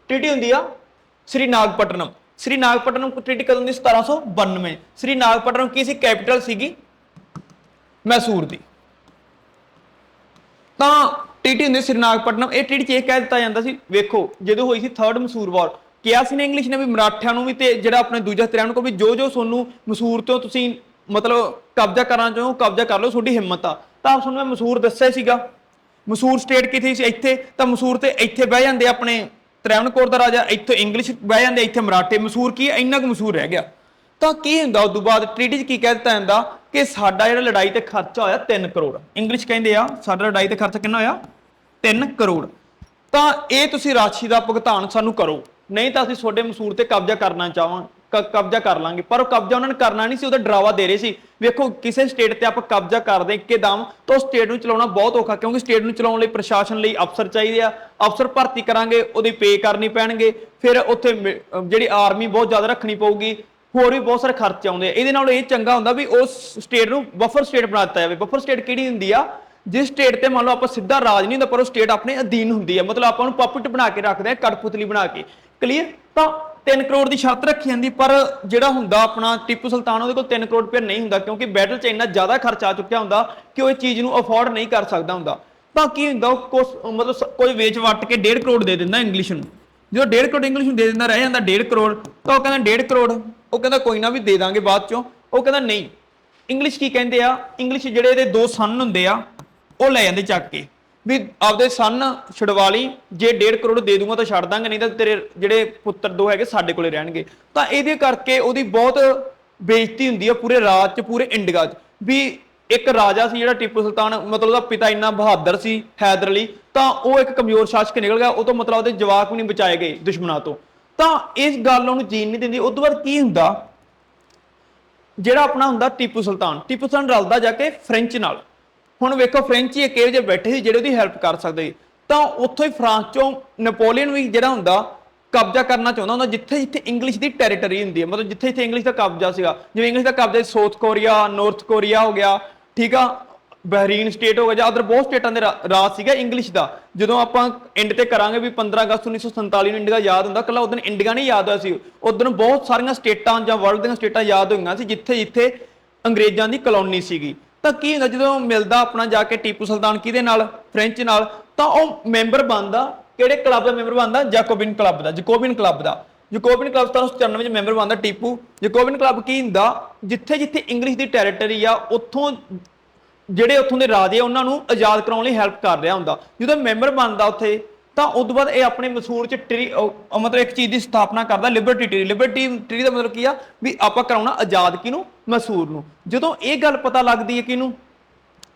ਟ੍ਰੀਟੀ ਹੁੰਦੀ ਆ ਸ੍ਰੀ ਨਾਗਪਟਨਮ। ਸ੍ਰੀ ਨਾਗਪਟਨਮ ਟ੍ਰੀਟੀ ਕਦੋਂ ਦੀ? 1792 ਸ੍ਰੀ ਨਾਗਪਟਨਮ ਕੀ ਸੀ? ਕੈਪੀਟਲ ਸੀਗੀ। ਮੈਸੂਰ ਦੀ। ਤਾਂ ਟੀਟੀ ਹੁੰਦੀ ਸੀ ਨਾਗਪਟਨਮ ਇਹ ਟੀਟੀ ਚ ਇਹ ਕਹਿ ਦਿੱਤਾ ਜਾਂਦਾ ਸੀ, ਵੇਖੋ, ਜਦੋਂ ਹੋਈ ਸੀ ਥਰਡ ਮਸੂਰ ਵਾਰ ਕਿਹਾ ਸੀ ਨੇ ਇੰਗਲਿਸ਼ ਨੇ ਵੀ ਮਰਾਠਿਆਂ ਨੂੰ ਵੀ ਤੇ ਜਿਹੜਾ ਆਪਣੇ ਦੂਜਾ ਤਰਿਆਂ ਨੂੰ ਕੋ ਵੀ ਜੋ ਜੋ ਸੋਨੂੰ ਮਸੂਰ ਤੋਂ ਤੁਸੀਂ ਮਤਲਬ ਕਬਜ਼ਾ ਕਰਨਾ ਚਾਹੋ, ਕਬਜ਼ਾ ਕਰ ਲਓ, ਤੁਹਾਡੀ ਹਿੰਮਤ ਆ। ਤਾਂ ਤੁਹਾਨੂੰ ਮੈਂ ਮਸੂਰ ਦੱਸਿਆ ਸੀਗਾ। ਮਸੂਰ ਸਟੇਟ ਕਿੱਥੇ ਸੀ ਇੱਥੇ? ਤਾਂ ਮਸੂਰ ਤੇ ਇੱਥੇ ਬਹਿ ਜਾਂਦੇ ਆਪਣੇ ਤ੍ਰੈਵਨਕੋਟ ਦਾ ਰਾਜਾ, ਇੱਥੇ ਇੰਗਲਿਸ਼ ਬਹਿ ਜਾਂਦੇ, ਇੱਥੇ ਮਰਾਠੇ, ਮਸੂਰ ਕੀ ਹੈ? ਇੰਨਾ ਕੁ ਮਸੂਰ ਰਹਿ ਗਿਆ। ਤਾਂ ਕੀ ਹੁੰਦਾ ਉਸ ਤੋਂ ਬਾਅਦ? ਟ੍ਰੀਟੀ 'ਚ ਕੀ ਕਹਿ ਦਿੱਤਾ ਜਾਂਦਾ? ਕਿ ਸਾਡਾ ਜਿਹੜਾ ਲੜਾਈ ਤੇ ਖਰਚਾ ਹੋਇਆ 3 ਕਰੋੜ। ਇੰਗਲਿਸ਼ ਕਹਿੰਦੇ ਆ, ਸਾਡਾ ਲੜਾਈ ਤੇ ਖਰਚਾ ਕਿੰਨਾ ਹੋਇਆ? 3 ਕਰੋੜ। ਤਾਂ ਇਹ ਤੁਸੀਂ ਰਾਸ਼ੀ ਦਾ ਭੁਗਤਾਨ ਸਾਨੂੰ ਕਰੋ। ਨਹੀਂ ਤਾਂ ਅਸੀਂ ਤੁਹਾਡੇ ਮਸੂਰ ਤੇ ਕਬਜ਼ਾ ਕਰਨਾ ਚਾਹਾਂ ਕਬਜ਼ਾ ਕਰ ਲਾਂਗੇ। ਪਰ ਉਹ ਕਬਜ਼ਾ ਉਹਨਾਂ ਨੇ ਕਰਨਾ ਨਹੀਂ ਸੀ ਉਹਦਾ ਡਰਾਵਾ ਦੇ ਰਹੇ ਸੀ। ਵੇਖੋ, ਕਿਸੇ ਸਟੇਟ ਤੇ ਆਪਾਂ ਕਬਜ਼ਾ ਕਰਦੇ ਇੱਕਦਮ ਤਾਂ ਸਟੇਟ ਨੂੰ ਚਲਾਉਣਾ ਬਹੁਤ ਔਖਾ, ਕਿਉਂਕਿ ਸਟੇਟ ਨੂੰ ਚਲਾਉਣ ਲਈ ਪ੍ਰਸ਼ਾਸਨ ਲਈ ਅਫਸਰ ਚਾਹੀਦੇ ਆ। ਅਫਸਰ ਭਰਤੀ ਕਰਾਂਗੇ, ਉਹਦੀ ਪੇ ਕਰਨੀ ਪੈਣਗੇ। ਫਿਰ ਉੱਥੇ ਜਿਹੜੀ ਆਰਮੀ ਬਹੁਤ ਜ਼ਿਆਦਾ ਰੱਖਣੀ ਪਊਗੀ। ਹੋਰ ਵੀ ਬਹੁਤ ਸਾਰੇ ਖਰਚੇ ਆਉਂਦੇ ਆ। ਇਹਦੇ ਨਾਲ ਇਹ ਚੰਗਾ ਹੁੰਦਾ ਵੀ ਉਸ ਸਟੇਟ ਨੂੰ ਬਫਰ ਸਟੇਟ ਬਣਾ ਦਿੱਤਾ ਜਾਵੇ। ਬਫਰ ਸਟੇਟ ਕਿਹੜੀ ਹੁੰਦੀ ਆ? ਜਿਸ ਸਟੇਟ ਤੇ ਮੰਨ ਲਓ ਆਪਾਂ ਸਿੱਧਾ ਰਾਜ ਨਹੀਂ ਹੁੰਦਾ, ਪਰ ਉਹ ਸਟੇਟ ਆਪਣੇ ਅਧੀਨ ਹੁੰਦੀ ਹੈ ਮਤਲਬ ਆਪਾਂ ਨੂੰ ਪਪਟ ਬਣਾ ਕੇ ਰੱਖਦੇ ਆ ਕਠਪੁਤਲੀ ਬਣਾ ਕੇ। ਕਲੀਅਰ ਤਾਂ 3 ਕਰੋੜ ਦੀ ਸ਼ਰਤ ਰੱਖੀ ਜਾਂਦੀ, ਪਰ ਜਿਹੜਾ ਹੁੰਦਾ ਆਪਣਾ ਟੀਪੂ ਸੁਲਤਾਨ, ਉਹਦੇ ਕੋਲ 3 ਕਰੋੜ ਰੁਪਏ ਨਹੀਂ ਹੁੰਦਾ, ਕਿਉਂਕਿ ਬੈਟਲ 'ਚ ਇੰਨਾ ਜ਼ਿਆਦਾ ਖਰਚ ਆ ਚੁੱਕਿਆ ਹੁੰਦਾ ਕਿ ਉਹ ਇਹ ਚੀਜ਼ ਨੂੰ ਅਫੋਰਡ ਨਹੀਂ ਕਰ ਸਕਦਾ ਹੁੰਦਾ। ਤਾਂ ਕੀ ਹੁੰਦਾ, ਉਹ ਕੁਛ, ਮਤਲਬ ਕੋਈ ਵੇਚ ਵੱਟ ਕੇ 1.5 ਕਰੋੜ ਦੇ ਦਿੰਦਾ ਇੰਗਲਿਸ਼ ਨੂੰ। ਜਦੋਂ 1.5 ਕਰੋੜ ਇੰਗਲਿਸ਼ ਨੂੰ ਦੇ ਦਿੰਦਾ, ਰਹਿ ਜਾਂਦਾ 1.5 ਕਰੋੜ, ਤਾਂ ਉਹ ਕਹਿੰਦਾ 1.5 ਕਰੋੜ। ਉਹ ਕਹਿੰਦਾ ਕੋਈ ਨਾ ਵੀ ਦੇ ਦਾਂਗੇ ਬਾਅਦ ਚੋਂ। ਉਹ ਕਹਿੰਦਾ ਨਹੀਂ। ਇੰਗਲਿਸ਼ ਕੀ ਕਹਿੰਦੇ ਆ? ਇੰਗਲਿਸ਼ ਜਿਹੜੇ ਇਹਦੇ ਦੋ ਸਨ ਹੁੰਦੇ ਆ, ਉਹ ਲੈ ਜਾਂਦੇ ਚੱਕ ਕੇ। ਵੀ ਆਪਦੇ ਸਨ ਛਡਵਾ ਲਈ, ਜੇ 1.5 ਕਰੋੜ ਦੇ ਦੂੰਗਾ ਤਾਂ ਛੱਡ ਦਾਂਗੇ, ਨਹੀਂ ਤਾਂ ਤੇਰੇ ਜਿਹੜੇ ਪੁੱਤਰ ਦੋ ਹੈਗੇ ਸਾਡੇ ਕੋਲੇ ਰਹਿਣਗੇ। ਤਾਂ ਇਹਦੇ ਕਰਕੇ ਉਹਦੀ ਬਹੁਤ ਬੇਇੱਜ਼ਤੀ ਹੁੰਦੀ ਆ ਪੂਰੇ ਰਾਜ 'ਚ, ਪੂਰੇ ਇੰਡੀਆ 'ਚ। ਵੀ ਇੱਕ ਰਾਜਾ ਸੀ ਜਿਹੜਾ ਟੀਪੂ ਸੁਲਤਾਨ, ਮਤਲਬ ਉਹਦਾ ਪਿਤਾ ਇੰਨਾ ਬਹਾਦਰ ਸੀ ਹੈਦਰ ਅਲੀ ਤਾਂ ਉਹ ਇੱਕ ਕਮਜ਼ੋਰ ਸ਼ਾਸਕ ਨਿਕਲ ਗਿਆ। ਉਹ ਤੋਂ ਮਤਲਬ ਉਹਦੇ ਜਵਾਕ ਵੀ ਨਹੀਂ ਬਚਾਏ ਗਏ ਦੁਸ਼ਮਣਾਂ ਤੋਂ। ਤਾਂ ਇਸ ਗੱਲ ਨੂੰ ਉਹਨੂੰ ਜੀਣ ਨਹੀਂ ਦਿੰਦੀ। ਉਸ ਤੋਂ ਬਾਅਦ ਕੀ ਹੁੰਦਾ? ਜਿਹੜਾ ਆਪਣਾ ਹੁੰਦਾ ਟੀਪੂ ਸੁਲਤਾਨ। ਟੀਪੂ ਸੁਲਤਾਨ ਰਲਦਾ ਜਾ ਕੇ ਫ੍ਰੈਂਚ ਨਾਲ। ਹੁਣ ਵੇਖੋ, ਫ੍ਰੈਂਚ ਹੀ ਇੱਕ ਇਹੋ ਜਿਹੇ ਬੈਠੇ ਸੀ ਜਿਹੜੇ ਉਹਦੀ ਹੈਲਪ ਕਰ ਸਕਦੇ ਸੀ। ਤਾਂ ਉੱਥੋਂ ਹੀ ਫਰਾਂਸ ਚੋਂ ਨੈਪੋਲੀਅਨ ਵੀ ਜਿਹੜਾ ਹੁੰਦਾ, ਕਬਜ਼ਾ ਕਰਨਾ ਚਾਹੁੰਦਾ ਹੁੰਦਾ, ਜਿੱਥੇ ਜਿੱਥੇ ਇੰਗਲਿਸ਼ ਦੀ ਟੈਰੀਟਰੀ ਹੁੰਦੀ ਹੈ। ਮਤਲਬ ਜਿੱਥੇ ਜਿੱਥੇ ਇੰਗਲਿਸ਼ ਦਾ ਕਬਜ਼ਾ ਸੀਗਾ। ਜਿਵੇਂ ਇੰਗਲਿਸ਼ ਦਾ ਕਬਜ਼ਾ ਸਾਊਥ ਕੋਰੀਆ, ਨਾਰਥ ਕੋਰੀਆ ਹੋ ਗਿਆ, ਠੀਕ ਆ? ਬਹਿਰੀਨ ਸਟੇਟ ਹੋ ਗਿਆ ਜਾਂ ਅਦਰ ਬਹੁਤ ਸਟੇਟਾਂ ਦੇ ਰਾਜ ਸੀਗਾ ਇੰਗਲਿਸ਼ ਦਾ। ਜਦੋਂ ਆਪਾਂ ਐਂਡ ਤੇ ਕਰਾਂਗੇ ਵੀ 15 ਅਗਸਤ 1947 ਨੂੰ ਇੰਡੀਆ ਯਾਦ ਹੁੰਦਾ ਕੱਲਾ ਉਦੋਂ ਇੰਡੀਆ ਨਹੀਂ ਯਾਦ ਹੋਇਆ ਸੀ। ਉਦੋਂ ਬਹੁਤ ਸਾਰੀਆਂ ਸਟੇਟਾਂ ਜਾਂ ਵਰਲਡ ਦੀਆਂ ਸਟੇਟਾਂ ਯਾਦ ਹੋਈਆਂ ਸੀ, ਜਿੱਥੇ ਜਿੱਥੇ ਅੰਗਰੇਜ਼ਾਂ ਦੀ ਕਲੋਨੀ ਸੀਗੀ। ਤਾਂ ਕੀ ਹੁੰਦਾ, ਜਦੋਂ ਮਿਲਦਾ ਆਪਣਾ ਜਾ ਕੇ ਟੀਪੂ ਸੁਲਤਾਨ ਕਿਹਦੇ ਨਾਲ? ਫ੍ਰੈਂਚ ਨਾਲ। ਤਾਂ ਉਹ ਮੈਂਬਰ ਬਣਦਾ, ਕਿਹੜੇ ਕਲੱਬ ਦਾ ਮੈਂਬਰ ਬਣਦਾ? ਜੈਕੋਬਿਨ ਕਲੱਬ ਦਾ ਜੈਕੋਬਿਨ ਕਲੱਬ ਦਾ। ਜੈਕੋਬਿਨ ਕਲੱਬ 1794 ਵਿੱਚ ਮੈਂਬਰ ਬਣਦਾ ਟੀਪੂ। ਜੈਕੋਬਿਨ ਕਲੱਬ ਕੀ ਹੁੰਦਾ, ਜਿੱਥੇ ਜਿੱਥੇ ਇੰਗਲਿਸ਼ ਦੀ ਟੈਰੀਟਰੀ ਆ, ਉੱਥੋਂ ਜਿਹੜੇ ਉੱਥੋਂ ਦੇ ਰਾਜੇ ਆ, ਉਹਨਾਂ ਨੂੰ ਆਜ਼ਾਦ ਕਰਾਉਣ ਲਈ ਹੈਲਪ ਕਰ ਰਿਹਾ ਹੁੰਦਾ। ਜਦੋਂ ਮੈਂਬਰ ਬਣਦਾ ਉੱਥੇ ਤਾਂ ਉਸ ਤੋਂ ਬਾਅਦ ਇਹ ਆਪਣੇ ਮਸੂਰ ਚ ਟਰੀ ਮਤਲਬ ਇੱਕ ਚੀਜ਼ ਦੀ ਸਥਾਪਨਾ ਕਰਦਾ ਲਿਬਰਟੀ ਟਰੀ ਲਿਬਰਟੀ ਟਰੀ ਦਾ ਮਤਲਬ ਕੀ ਆ? ਵੀ ਆਪਾਂ ਕਰਾਉਣਾ ਆਜ਼ਾਦ ਕਿਹਨੂੰ? ਮਸੂਰ ਨੂੰ। ਜਦੋਂ ਇਹ ਗੱਲ ਪਤਾ ਲੱਗਦੀ ਹੈ ਕਿਹਨੂੰ?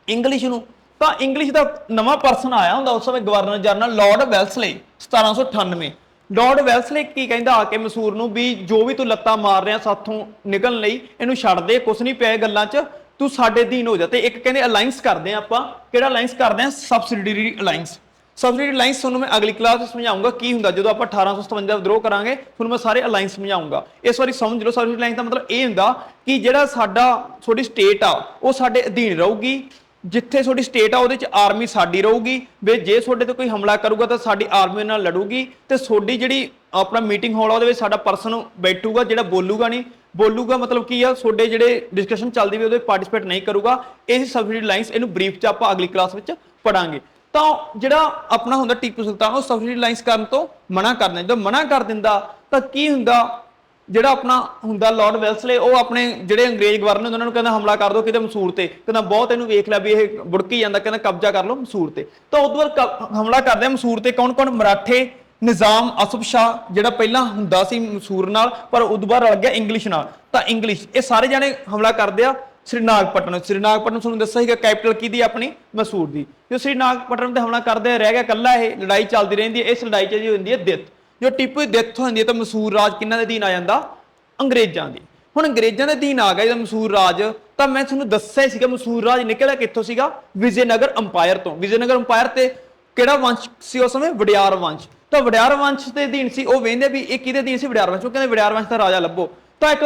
ਇੰਗਲਿਸ਼ ਨੂੰ। ਤਾਂ ਇੰਗਲਿਸ਼ ਦਾ ਨਵਾਂ ਪਰਸਨ ਆਇਆ ਹੁੰਦਾ ਉਸ ਸਮੇਂ governor general lord Wellesley 1798 lord Wellesley ਕੀ ਕਹਿੰਦਾ ਆ ਕੇ ਮਸੂਰ ਨੂੰ ਵੀ ਜੋ ਵੀ ਤੂੰ ਲੱਤਾਂ ਮਾਰ ਰਿਹਾ ਸਾਥੋਂ ਨਿਕਲਣ ਲਈ ਇਹਨੂੰ ਛੱਡ ਦੇ ਕੁਛ ਨਹੀਂ ਪਿਆ ਗੱਲਾਂ 'ਚ। ਤੂੰ ਸਾਡੇ ਅਧੀਨ ਹੋ ਜਾ। ਤੇ ਇੱਕ ਕਹਿੰਦੇ ਅਲਾਈਅੰਸ ਕਰਦੇ ਆ ਆਪਾਂ। ਕਿਹੜਾ ਅਲਾਈਅੰਸ ਕਰਦੇ ਆ ਸਬਸਿਡਰੀ ਅਲਾਈਅੰਸ ਸਬਸਿਡਰੀ ਅਲਾਈਅੰਸ ਤੁਹਾਨੂੰ ਮੈਂ ਅਗਲੀ ਕਲਾਸ ਵਿੱਚ ਸਮਝਾਉਂਗਾ ਕੀ ਹੁੰਦਾ। ਜਦੋਂ ਆਪਾਂ 1857 ਦਾ ਵਿਦਰੋਹ ਕਰਾਂਗੇ, ਤੁਹਾਨੂੰ ਮੈਂ ਸਾਰੇ ਅਲਾਈਅੰਸ ਸਮਝਾਉਂਗਾ। ਇਸ ਵਾਰੀ ਸਮਝ ਲਓ ਸਬਸਿਡਰੀ ਅਲਾਈਅੰਸ ਦਾ ਮਤਲਬ ਇਹ ਹੁੰਦਾ ਕਿ ਜਿਹੜਾ ਸਾਡਾ, ਤੁਹਾਡੀ ਸਟੇਟ ਆ, ਉਹ ਸਾਡੇ ਅਧੀਨ ਰਹੂਗੀ। ਜਿੱਥੇ ਤੁਹਾਡੀ ਸਟੇਟ ਆ, ਉਹਦੇ ਚ ਆਰਮੀ ਸਾਡੀ ਰਹੂਗੀ। ਵੀ ਜੇ ਤੁਹਾਡੇ ਤੇ ਕੋਈ ਹਮਲਾ ਕਰੂਗਾ, ਤਾਂ ਸਾਡੀ ਆਰਮੀ ਨਾਲ ਲੜੂਗੀ। ਤੇ ਤੁਹਾਡੀ ਜਿਹੜੀ ਆਪਣਾ ਮੀਟਿੰਗ ਹਾਲ ਆ, ਉਹਦੇ ਵਿੱਚ ਸਾਡਾ ਪਰਸਨ ਬੈਠੂਗਾ, ਜਿਹੜਾ ਬੋਲੂਗਾ ਨਹੀਂ ਬੋਲੂਗਾ ਮਤਲਬ ਕੀ ਆ, ਤੁਹਾਡੇ ਜਿਹੜੇ ਡਿਸਕਸ਼ਨ ਚੱਲਦੀ ਵੀ ਉਹਦੇ ਪਾਰਟਿਸਿਪੇਟ ਨਹੀਂ ਕਰੂਗਾ। ਇਹ ਸਬਸਿਡੀ ਲਾਈਨਸ ਇਹਨੂੰ ਬਰੀਫ ਚ ਆਪਾਂ ਅਗਲੀ ਕਲਾਸ ਵਿੱਚ ਪੜਾਂਗੇ ਤਾਂ ਜਿਹੜਾ ਆਪਣਾ ਹੁੰਦਾ ਟੀਪੂ ਸੁਲਤਾਨ, ਉਹ ਸਬਸਿਡੀ ਲਾਈਨਸ ਕਰਨ ਤੋਂ ਮਨਾ ਕਰਨਾ ਜਦੋਂ ਮਨਾ ਕਰ ਦਿੰਦਾ, ਤਾਂ ਕੀ ਹੁੰਦਾ? ਜਿਹੜਾ ਆਪਣਾ ਹੁੰਦਾ ਲਾਰਡ ਵੈਲਸਲੇ ਉਹ ਆਪਣੇ ਜਿਹੜੇ ਅੰਗਰੇਜ਼ ਗਵਰਨਰ ਹੁੰਦੇ ਉਹਨਾਂ ਨੂੰ ਕਹਿੰਦਾ ਹਮਲਾ ਕਰ ਦਿਓ ਕਿਤੇ ਮਸੂਰ ਤੇ। ਕਹਿੰਦਾ ਬਹੁਤ ਇਹਨੂੰ ਵੇਖ ਲਿਆ ਵੀ ਇਹ ਬੁੜਕੀ ਜਾਂਦਾ, ਕਹਿੰਦਾ ਕਬਜ਼ਾ ਕਰ ਲਓ ਮਸੂਰ ਤੇ। ਤਾਂ ਉਦੋਂ ਬਾਅਦ ਹਮਲਾ ਕਰਦੇ ਮਸੂਰ ਤੇ। ਕੌਣ ਕੌਣ ਮਰਾਠੇ। ਨਿਜ਼ਾਮ ਅਸਫ ਸ਼ਾਹ ਜਿਹੜਾ ਪਹਿਲਾਂ ਹੁੰਦਾ ਸੀ ਮਸੂਰ ਨਾਲ, ਪਰ ਉਦੋਂ ਬਾਅਦ ਰਲ ਗਿਆ ਇੰਗਲਿਸ਼ ਨਾਲ। ਤਾਂ ਇੰਗਲਿਸ਼ ਇਹ ਸਾਰੇ ਜਾਣੇ ਹਮਲਾ ਕਰਦੇ ਆ ਸ੍ਰੀਨਾਗਪਟਨਮ ਸ੍ਰੀਨਾਗਪਟਨਮ ਤੁਹਾਨੂੰ ਦੱਸਿਆ ਸੀਗਾ ਕੈਪੀਟਲ ਕੀ ਦੀ ਆਪਣੀ? ਮਸੂਰ ਦੀ। ਜੋ ਸ੍ਰੀਨਾਗਪਟਨਮ ਤੇ ਹਮਲਾ ਕਰਦੇ ਰਹਿ ਗਿਆ ਕੱਲਾ ਇਹ, ਲੜਾਈ ਚੱਲਦੀ ਰਹਿੰਦੀ ਹੈ ਇਸ ਲੜਾਈ 'ਚ ਜੀ ਹੁੰਦੀ ਹੈ ਦਿੱਤ। ਜੋ ਟੀਪੂ ਦੀ ਦਿੱਤ ਹੁੰਦੀ ਹੈ ਤਾਂ ਮਸੂਰ ਰਾਜ ਕਿਹਨਾਂ ਦੇ ਅਧੀਨ ਆ ਜਾਂਦਾ? ਅੰਗਰੇਜ਼ਾਂ ਦੀ। ਹੁਣ ਅੰਗਰੇਜ਼ਾਂ ਦੇ ਅਧੀਨ ਆ ਗਿਆ ਜਦੋਂ ਮਸੂਰ ਰਾਜ, ਤਾਂ ਮੈਂ ਤੁਹਾਨੂੰ ਦੱਸਿਆ ਹੀ ਸੀਗਾ ਮਸੂਰ ਰਾਜ ਨਿਕਲਿਆ ਕਿੱਥੋਂ ਸੀਗਾ? ਵਿਜੇਨਗਰ ਅੰਪਾਇਰ ਤੋਂ। ਵਿਜੇਨਗਰ ਅੰਪਾਇਰ ਤੇ ਕਿਹੜਾ ਵੰਸ਼ ਸੀ ਉਸ ਸਮੇਂ? ਵਡਿਆਰ ਵੰਸ਼। ਤਾਂ ਵਡਿਆਰ ਵੰਸ਼ ਦੇ ਅਧੀਨ ਸੀ, ਉਹ ਵੇਂਦੇ ਵੀ ਇਹ ਕਿਹਦੇ ਅਧੀਨ ਸੀ, ਵਡਿਆਰ ਵੰਸ਼, ਉਹ ਕਹਿੰਦੇ ਵਡਿਆਰ ਵੰਸ਼ ਦਾ ਰਾਜਾ ਲੱਭੋ। ਤਾਂ ਇੱਕ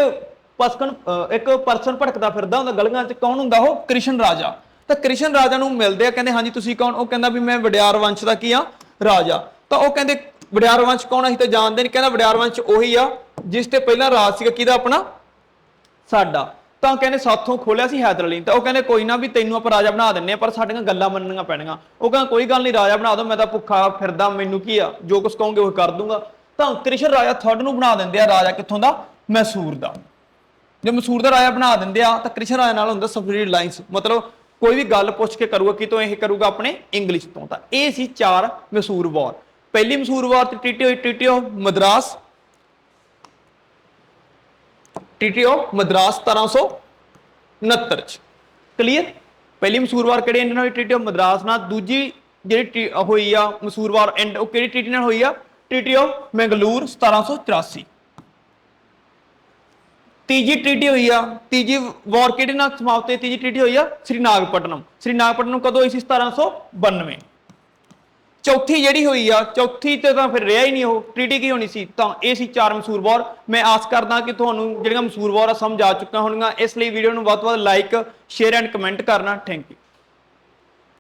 ਪਸਕਨ ਇੱਕ ਪਰਸਨ ਭਟਕਦਾ ਫਿਰਦਾ ਹੁੰਦਾ, ਗਲੀਆਂ 'ਚ ਕੌਣ ਹੁੰਦਾ, ਉਹ ਕ੍ਰਿਸ਼ਨ ਰਾਜਾ। ਤਾਂ ਕ੍ਰਿਸ਼ਨ ਰਾਜਾ ਨੂੰ ਮਿਲਦੇ ਆ, ਕਹਿੰਦੇ, ਹਾਂਜੀ, ਤੁਸੀਂ ਕੌਣ? ਉਹ ਕਹਿੰਦਾ ਵੀ ਮੈਂ ਵਡਿਆਰ ਵੰਸ਼ ਦਾ ਕੀ ਆ? ਰਾਜਾ। ਤਾਂ ਉਹ ਕਹਿੰਦੇ, ਵਡਿਆਰ ਵੰਸ਼ ਕੌਣ ਅਸੀਂ ਤਾਂ ਜਾਣਦੇ ਨਹੀਂ ਕਹਿੰਦਾ ਵਡਿਆਰ ਵੰਸ਼ ਉਹੀ ਆ, ਜਿਸ ਤੇ ਪਹਿਲਾਂ ਰਾਜ ਸੀਗਾ, ਕਿਹਦਾ ਆਪਣਾ? ਸਾਡਾ। ਤਾਂ ਕਹਿੰਦੇ ਸਾਥੋਂ ਖੋਲਿਆ ਸੀ ਹੈਦਰ ਅਲੀ ਤਾਂ ਉਹ ਕਹਿੰਦੇ ਕੋਈ ਨਾ ਵੀ ਤੈਨੂੰ ਆਪਾਂ ਰਾਜਾ ਬਣਾ ਦਿੰਨੇ ਆ ਪਰ ਸਾਡੀਆਂ ਗੱਲਾਂ ਮੰਨਣੀਆਂ ਪੈਣੀਆਂ। ਉਹ ਕਹਿੰਦਾ ਕੋਈ ਗੱਲ ਨਹੀਂ, ਰਾਜਾ ਬਣਾ ਦੋ ਮੈਂ ਤਾਂ ਭੁੱਖਾ ਫਿਰਦਾ, ਮੈਨੂੰ ਕੀ ਆ, ਜੋ ਕੁਝ ਕਹੋਗੇ ਉਹ ਕਰ ਦੂੰਗਾ। ਤਾਂ ਕ੍ਰਿਸ਼ਨ ਰਾਜਾ ਥਰਡ ਨੂੰ ਬਣਾ ਦਿੰਦੇ ਆ, ਰਾਜਾ ਕਿੱਥੋਂ ਦਾ? ਮੈਸੂਰ ਦਾ। ਜੇ ਮਸੂਰ ਦਾ ਰਾਜਾ ਬਣਾ ਦਿੰਦੇ ਆ, ਤਾਂ ਕ੍ਰਿਸ਼ਨ ਰਾਜਾ ਨਾਲ ਹੁੰਦਾ ਸਬਸਿਡੀ ਲਾਈਨਸ ਮਤਲਬ ਕੋਈ ਵੀ ਗੱਲ ਪੁੱਛ ਕੇ ਕਰੂਗਾ, ਕਿ ਕਿਤੋਂ ਇਹ ਕਰੂਗਾ ਆਪਣੇ ਇੰਗਲਿਸ਼ ਤੋਂ, ਤਾਂ ਇਹ ਸੀ ਚਾਰ ਮਸੂਰ ਵਾਰ। ਪਹਿਲੀ ਮਸੂਰ ਵਾਰ ਤੇ ਟੀਟੀ ਹੋਈ ਟੀਟੀ ਆਫ ਮਦਰਾਸ ਟੀਟੀ ਆਫ ਮਦਰਾਸ 1769 ਚ ਕਲੀਅਰ ਪਹਿਲੀ ਮਸ਼ੂਰਵਾਰ ਕਿਹੜੇ ਇੰਡੀਅਨ ਹੋਈ ਟੀਟੀ ਆਫ ਮਦਰਾਸ ਨਾਲ ਦੂਜੀ ਜਿਹੜੀ ਹੋਈ ਆ ਮਸੂਰਵਾਰ ਐਂਡ ਉਹ ਕਿਹੜੀ ਟ੍ਰੀਟੀ ਨਾਲ ਹੋਈ ਆ ਟੀਟੀ ਆਫ ਮੈਂਗਲੂਰ 1784 ਤੀਜੀ ਟ੍ਰੀਟੀ ਹੋਈ ਆ ਤੀਜੀ ਵਾਰ ਕਿਹੜੇ ਨਾਲ ਸਮਾਪਤ ਹੋਈ ਤੀਜੀ ਟ੍ਰੀਟੀ ਹੋਈ ਆ ਸ੍ਰੀ ਨਾਗਪਟਨਮ ਸ੍ਰੀ ਨਾਗਪਟਨਮ ਕਦੋਂ ਹੋਈ ਸੀ 1792 ਚੌਥੀ ਜਿਹੜੀ ਹੋਈ ਆ, ਚੌਥੀ ਤੇ ਤਾਂ ਫਿਰ ਰਿਹਾ ਹੀ ਨਹੀਂ ਉਹ ਟ੍ਰੀਟੀ ਕੀ ਹੋਣੀ ਸੀ? ਤਾਂ ਇਹ ਸੀ ਚਾਰ ਮਸੂਰ ਵਾਰ। ਮੈਂ ਆਸ ਕਰਦਾ ਕਿ ਤੁਹਾਨੂੰ ਜਿਹੜੀਆਂ ਮਸੂਰ ਵਾਰ ਆ ਸਮਝ ਆ ਚੁੱਕੀਆਂ ਹੋਣਗੀਆਂ, ਇਸ ਲਈ ਵੀਡੀਓ ਨੂੰ ਵੱਧ ਤੋਂ ਵੱਧ ਲਾਈਕ ਸ਼ੇਅਰ ਐਂਡ ਕਮੈਂਟ ਕਰਨਾ। Thank you